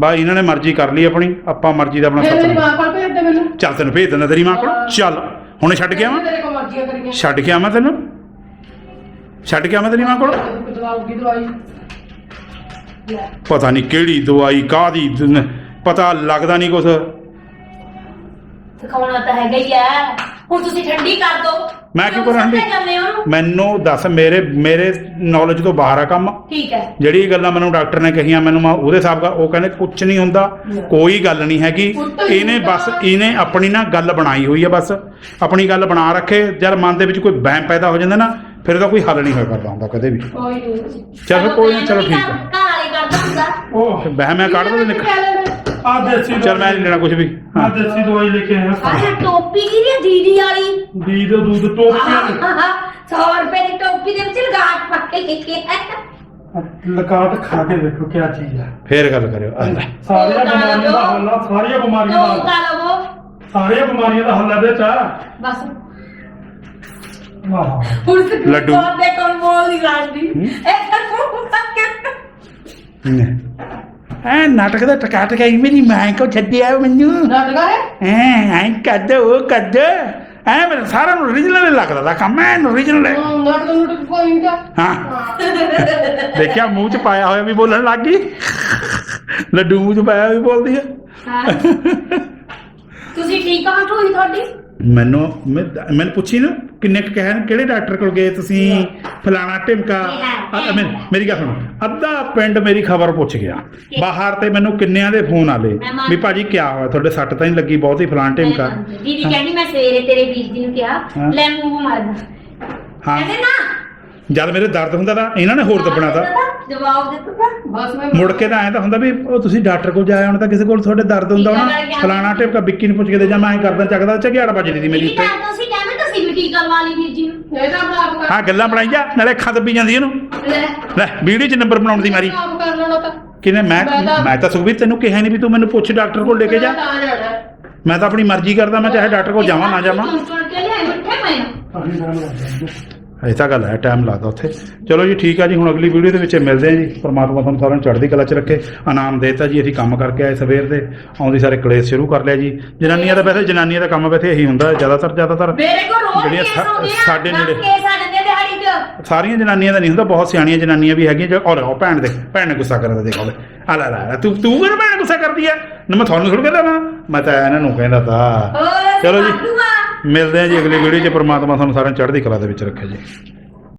ਬਾਈ ਇਹਨਾਂ ਨੇ ਮਰਜ਼ੀ ਕਰ ਲਈ ਆਪਣੀ ਆਪਾਂ ਮਰਜ਼ੀ ਦਾ ਆਪਣਾ ਮੇਰੀ ਸੱਤ ਮਾਂ ਕੋਲ ਭੇਜ ਦੇ ਮੈਨੂੰ। ਚੱਲ ਤੈਨੂੰ ਭੇਜ ਦਿੰਦਾ ਤੇਰੀ ਮਾਂ ਕੋਲ। ਚੱਲ ਹੁਣੇ ਛੱਡ ਕੇ ਆਵਾਂ? ਤੇਰੇ ਕੋਲ ਮਰਜ਼ੀਆਂ ਕਰੀਆਂ ਛੱਡ ਕੇ ਆਵਾਂ ਤੈਨੂੰ? ਛੱਡ ਕੇ ਆਵਾਂ ਤੇਰੀ ਮਾਂ ਕੋਲ? ਦਵਾਉਗੀ ਦਵਾਈ। ਪਤਾ ਨਹੀਂ ਕਿਹੜੀ ਦਵਾਈ ਕਾਦੀ ਪਤਾ ਲੱਗਦਾ ਨਹੀਂ ਕੁਛ। ਦਿਖਾਉਣਾ ਤਾਂ ਹੈਗਾ ਹੀ ਆ ਹੁਣ ਤੁਸੀਂ ਠੰਡੀ ਕਰ ਦੋ ਮੈਂ ਕਿਉਂ ਕਰਾਂ ਠੰਡੀ? ਜਾਂਦੇ ਹੋ ਉਹਨੂੰ? ਮੈਨੂੰ ਦੱਸ ਮੇਰੇ ਮੇਰੇ ਨੌਲੇਜ ਤੋਂ ਬਾਹਰ ਆ ਕੰਮ। ਠੀਕ ਹੈ। ਜਿਹੜੀ ਗੱਲਾਂ ਮੈਨੂੰ ਡਾਕਟਰ ਨੇ ਕਹੀਆਂ ਮੈਨੂੰ ਮੈਂ ਉਹਦੇ ਹਿਸਾਬ ਦਾ ਉਹ ਕਹਿੰਦੇ ਕੁਝ ਨਹੀਂ ਹੁੰਦਾ ਕੋਈ ਗੱਲ ਨਹੀਂ ਹੈਗੀ। ਇਹਨੇ ਬਸ ਇਹਨੇ ਆਪਣੀ ਨਾ ਗੱਲ ਬਣਾਈ ਹੋਈ ਹੈ ਬਸ। ਆਪਣੀ ਗੱਲ ਬਣਾ ਰੱਖੇ ਜਦ ਮਨ ਦੇ ਵਿੱਚ ਕੋਈ ਵਹਿਮ ਪੈਦਾ ਹੋ ਜਾਂਦਾ ਨਾ ਫਿਰ ਉਹਦਾ ਕੋਈ ਹੱਲ ਨਹੀਂ ਹੋਇਆ ਕਰਦਾ ਹੁੰਦਾ ਕਦੇ ਵੀ। ਕੋਈ ਨਹੀਂ ਚਲ ਕੋਈ ਨਹੀਂ ਚਲੋ ਠੀਕ ਘਰ ਹੈ ਵਾਲੇ ਕਰਦਾ ਹੁੰਦਾ। ਉਹ ਵਹਿਮ ਮੈਂ ਕੱਢ ਦੋ ਨਿਕ। ਆ ਦੇਸੀ ਚਲ ਮੈਂ ਨਹੀਂ ਲੈਣਾ ਕੁਝ ਵੀ। ਆ ਹਾਂ ਦੇਸੀ ਦਵਾਈ ਲੈ ਕੇ ਆਇਆ ਅੱਛਾ ਟੋਪੀ ਕੀ ਦੀ ਦੀਦੀ ਵਾਲੀ? ਦੀ ਦੇ ਦੁੱਧ ਟੋਪੀਆਂ 100 ਰੁਪਏ ਦੀ ਟੋਪੀ ਦੇ ਵਿੱਚ ਲਗਾਟ ਪੱਕ ਲਕਾਟ ਖਾ ਕੇ ਦੇਖੋ ਕੀ ਚੀਜ਼ ਹੈ ਫੇਰ ਗੱਲ ਕਰਿਓ ਆ ਲੈ। ਸਾਰੀਆਂ ਬਿਮਾਰੀਆਂ ਦਾ ਹੱਲ ਆ ਸਾਰੀਆਂ ਬਿਮਾਰੀਆਂ ਦੋ ਦਾ ਕਾ ਲਵੋ। ਸਾਰੀਆਂ ਬਿਮਾਰੀਆਂ ਦਾ ਹੱਲ ਹੈ ਇਹਦੇ ਚ। ਬਸ। ਵਾਹ। ਹੁਣ ਲੱਡੂ। ਦੇ ਕੋਲ ਬੋਲ ਦੀ ਲਾਂਦੀ ਇਹ ਤਾਂ ਕੋਲ ਕਰਕੇ ਐ ਨਾਟਕ ਦਾ ਟਕਾ ਟਕਾਈ ਮੇਰੀ ਮਾਂ ਕੋ ਛੱਡਿਆ ਮੈਨੂੰ। ਨਾਟਕਾ ਹੈ? ਐ ਐ ਕੱਦ ਉਹ ਕੱਦ। ਐ ਮੈਨੂੰ ਸਾਰਿਆਂ ਨੂੰ ਓਰੀਜਨਲ ਲੱਗਦਾ ਦਾ ਕੰਮ ਐ ਓਰੀਜਨਲ ਹੈ। ਨਟ ਨਟ ਕੋਈ ਨਹੀਂ ਹਾਂ। ਦੇਖਿਆ ਮੂੰਹ ਚ ਪਾਇਆ ਹੋਇਆ ਵੀ ਬੋਲਣ ਲੱਗ ਗਈ। ਲੱਡੂ ਮੂੰਹ ਚ ਪਾਇਆ ਵੀ ਬੋਲਦੀ ਹੈ। ਤੁਸੀਂ ਠੀਕ ਹੋ ਠੋਈ ਤੁਹਾਡੀ? ਮੈਨੂੰ ਮੈਂ- ਮੈਨੂੰ ਪੁੱਛੀ ਨਾ ਕਿੰਨੇ ਕਹਿਣ ਕਿਹੜੇ ਡਾਕਟਰ ਕੋਲ ਗਏ ਤੁਸੀਂ? ਫਲਾਣਾ ਢਿਮਕਾ। ਅ- ਮੈਂ- ਮੇਰੀ ਗੱਲ ਸੁਣੋ। ਅੱਧਾ ਪਿੰਡ ਮੇਰੀ ਖਬਰ ਪੁੱਛ ਗਿਆ। ਬਾਹਰ ਤੇ ਮੈਨੂੰ ਕਿੰਨਿਆਂ ਦੇ ਫੋਨ ਆਲੇ? ਵੀ ਭਾਜੀ ਕੀ ਹੋਇਆ? ਤੁਹਾਡੇ ਸੱਟ ਤਾਂ ਨਹੀਂ ਲੱਗੀ ਬਹੁਤੀ ਫਲਾਣਾ ਢਿਮਕਾ। ਦੀਦੀ ਕਹਿੰਦੀ ਮੈਂ ਸਵੇਰੇ ਤੇਰੇ ਵੀਰ ਜੀ ਨੂੰ ਕਿਹਾ ਹਾਂ। ਲੈ ਮੂੰਹ ਮਾਰਦਾ ਹਾਂ। ਕਹਿੰਦੇ ਨਾ। ਜਦ ਮੇਰੇ ਦਰਦ ਹੁੰਦਾ ਤਾਂ ਇਹਨਾਂ ਨੇ ਹੋਰ ਦੱਬਣਾ ਤਾਂ ਜਵਾਬ ਦਿੱਤਾ ਤਾਂ। ਬਸ ਮੈਂ ਮੁੜ ਕੇ ਤਾਂ ਐਂ ਤਾਂ ਹੁੰਦਾ ਵੀ ਉਹ ਤੁਸੀਂ ਡਾਕਟਰ ਕੋਲ ਜਾਇਆ ਹੁਣ ਤਾਂ ਕਿਸੇ ਕੋਲ ਤੁਹਾਡੇ ਦਰਦ ਹੁੰਦਾ ਹੋਣਾ। ਫਲਾਣਾ ਢਿਮਕਾ ਵਿੱਕੀ ਨੂੰ ਪੁੱਛ ਕੇ ਦੇ ਜਾ ਮੈਂ ਐਂ ਕਰਦਾ ਚੱਕਦਾ ਝਗਿਆੜ ਵੱਜਦੀ ਦੀ ਮੇਰੀ ਉੱਤੇ। ਕਰ ਤੁਸੀਂ ਕਹਿੰਦੇ ਤੁਸੀਂ ਵੀ ਟੀਕਾ ਲਵਾ ਲਈ ਵੀਰ ਜੀ ਨੂੰ। ਇਹ ਤਾਂ ਆਪਣਾ ਆਪ ਕਰ। ਹਾਂ ਗੱਲਾਂ ਬਣਾਈ ਜਾ ਨਾਲੇ ਅੱਖਾਂ ਦੱਬੀ ਜਾਂਦੀ ਇਹਨੂੰ ਲੈ। ਲੈ ਵੀਡੀਓ 'ਚ ਨੰਬਰ ਬਣਾਉਣ ਦੀ ਮਾਰੀ। ਆਪ ਕਰ ਲੈਣਾ ਤਾਂ। ਕਿਨੇ ਮੈਂ ਮੈਂ ਤਾਂ- ਮੈਂ ਤਾਂ ਸੁਖਬੀਰ ਤੈਨੂੰ ਕਿਹਾ ਨਹੀਂ ਵੀ ਤੂੰ ਮੈਨੂੰ ਪੁੱਛ ਡਾਕਟਰ ਕੋਲ ਲੈ ਕੇ ਜਾ। ਮੈਂ ਤਾਂ ਜਾਣਾ ਮੈਂ ਤਾਂ ਆਪਣੀ ਮਰਜ਼ੀ ਕਰਦਾ ਮੈਂ ਚਾਹੇ ਡਾਕਟਰ ਕੋਲ ਜਾਵਾਂ ਨਾ ਜਾਵਾਂ। ਸੁਣ ਸੁਣ ਕੇ ਲਿਆਏ ਮਿੱਠੇ ਮੈਂ ਇਹ ਤਾਂ ਗੱਲ ਹੈ ਟਾਈਮ ਲੱਗਦਾ ਉੱਥੇ। ਚਲੋ ਜੀ ਠੀਕ ਆ ਜੀ ਹੁਣ ਅਗਲੀ ਵੀਡੀਓ ਦੇ ਵਿੱਚ ਮਿਲਦੇ ਹਾਂ ਜੀ। ਪਰਮਾਤਮਾ ਤੁਹਾਨੂੰ ਸਾਰਿਆਂ ਨੂੰ ਚੜ੍ਹਦੀ ਕਲਾ 'ਚ ਰੱਖੇ ਆਨਾਮ ਦੇਤਾ ਜੀ ਅਸੀਂ ਕੰਮ ਕਰਕੇ ਆਏ ਸਵੇਰ ਦੇ। ਆਉਂਦੀ ਸਾਰੇ ਕਲੇਸ਼ ਸ਼ੁਰੂ ਕਰ ਲਿਆ ਜੀ। ਜਨਾਨੀਆਂ ਦਾ ਵੈਸੇ ਜਨਾਨੀਆਂ ਦਾ ਕੰਮ ਵੈਸੇ ਇਹੀ ਹੁੰਦਾ ਜ਼ਿਆਦਾਤਰ ਜ਼ਿਆਦਾਤਰ ਮੇਰੇ ਕੋਲ ਰੋਜ਼ ਜਿਹੜੀਆਂ ਕੇਸ ਸਾ- ਆਉਂਦੇ ਆ ਸਾਡੇ ਨੇੜੇ- ਕੇਸ ਆ ਜਾਂਦੇ ਦਿਹਾੜੀ 'ਚ। ਸਾਰੀਆਂ ਜਨਾਨੀਆਂ ਦਾ ਨਹੀਂ ਹੁੰਦਾ ਬਹੁਤ ਸਿਆਣੀਆਂ ਜਨਾਨੀਆਂ ਵੀ ਹੈਗੀਆਂ। ਜੋ ਔਰ ਉਹ ਭੈਣ ਦੇ ਭੈਣ ਨੇ ਗੁੱਸਾ ਕਰਦਾ ਦੇਖ ਆ ਲੈ ਲੈ ਲੈ, ਤੂੰ ਤੂੰ ਕਿਹੜਾ ਭੈਣ ਗੁੱਸਾ ਕਰਦੀ ਆ? ਨਾ ਮੈਂ ਤੁਹਾਨੂੰ ਥੋੜਾ ਕਹਿੰਦਾ ਨਾ ਮੈਂ ਤਾਂ ਇਹਨਾਂ ਨੂੰ ਕਹਿੰਦਾ ਤਾਂ। ਹੋਰ ਚਲੋ ਜੀ। ਆ। ਮਿਲਦੇ ਹਾਂ ਜੀ ਅਗਲੀ ਵੀਡੀਓ 'ਚ, ਪਰਮਾਤਮਾ ਤੁਹਾਨੂੰ ਸਾਰਿਆਂ ਚੜ੍ਹਦੀ ਕਲਾ ਦੇ ਵਿੱਚ ਰੱਖੇ ਜੀ।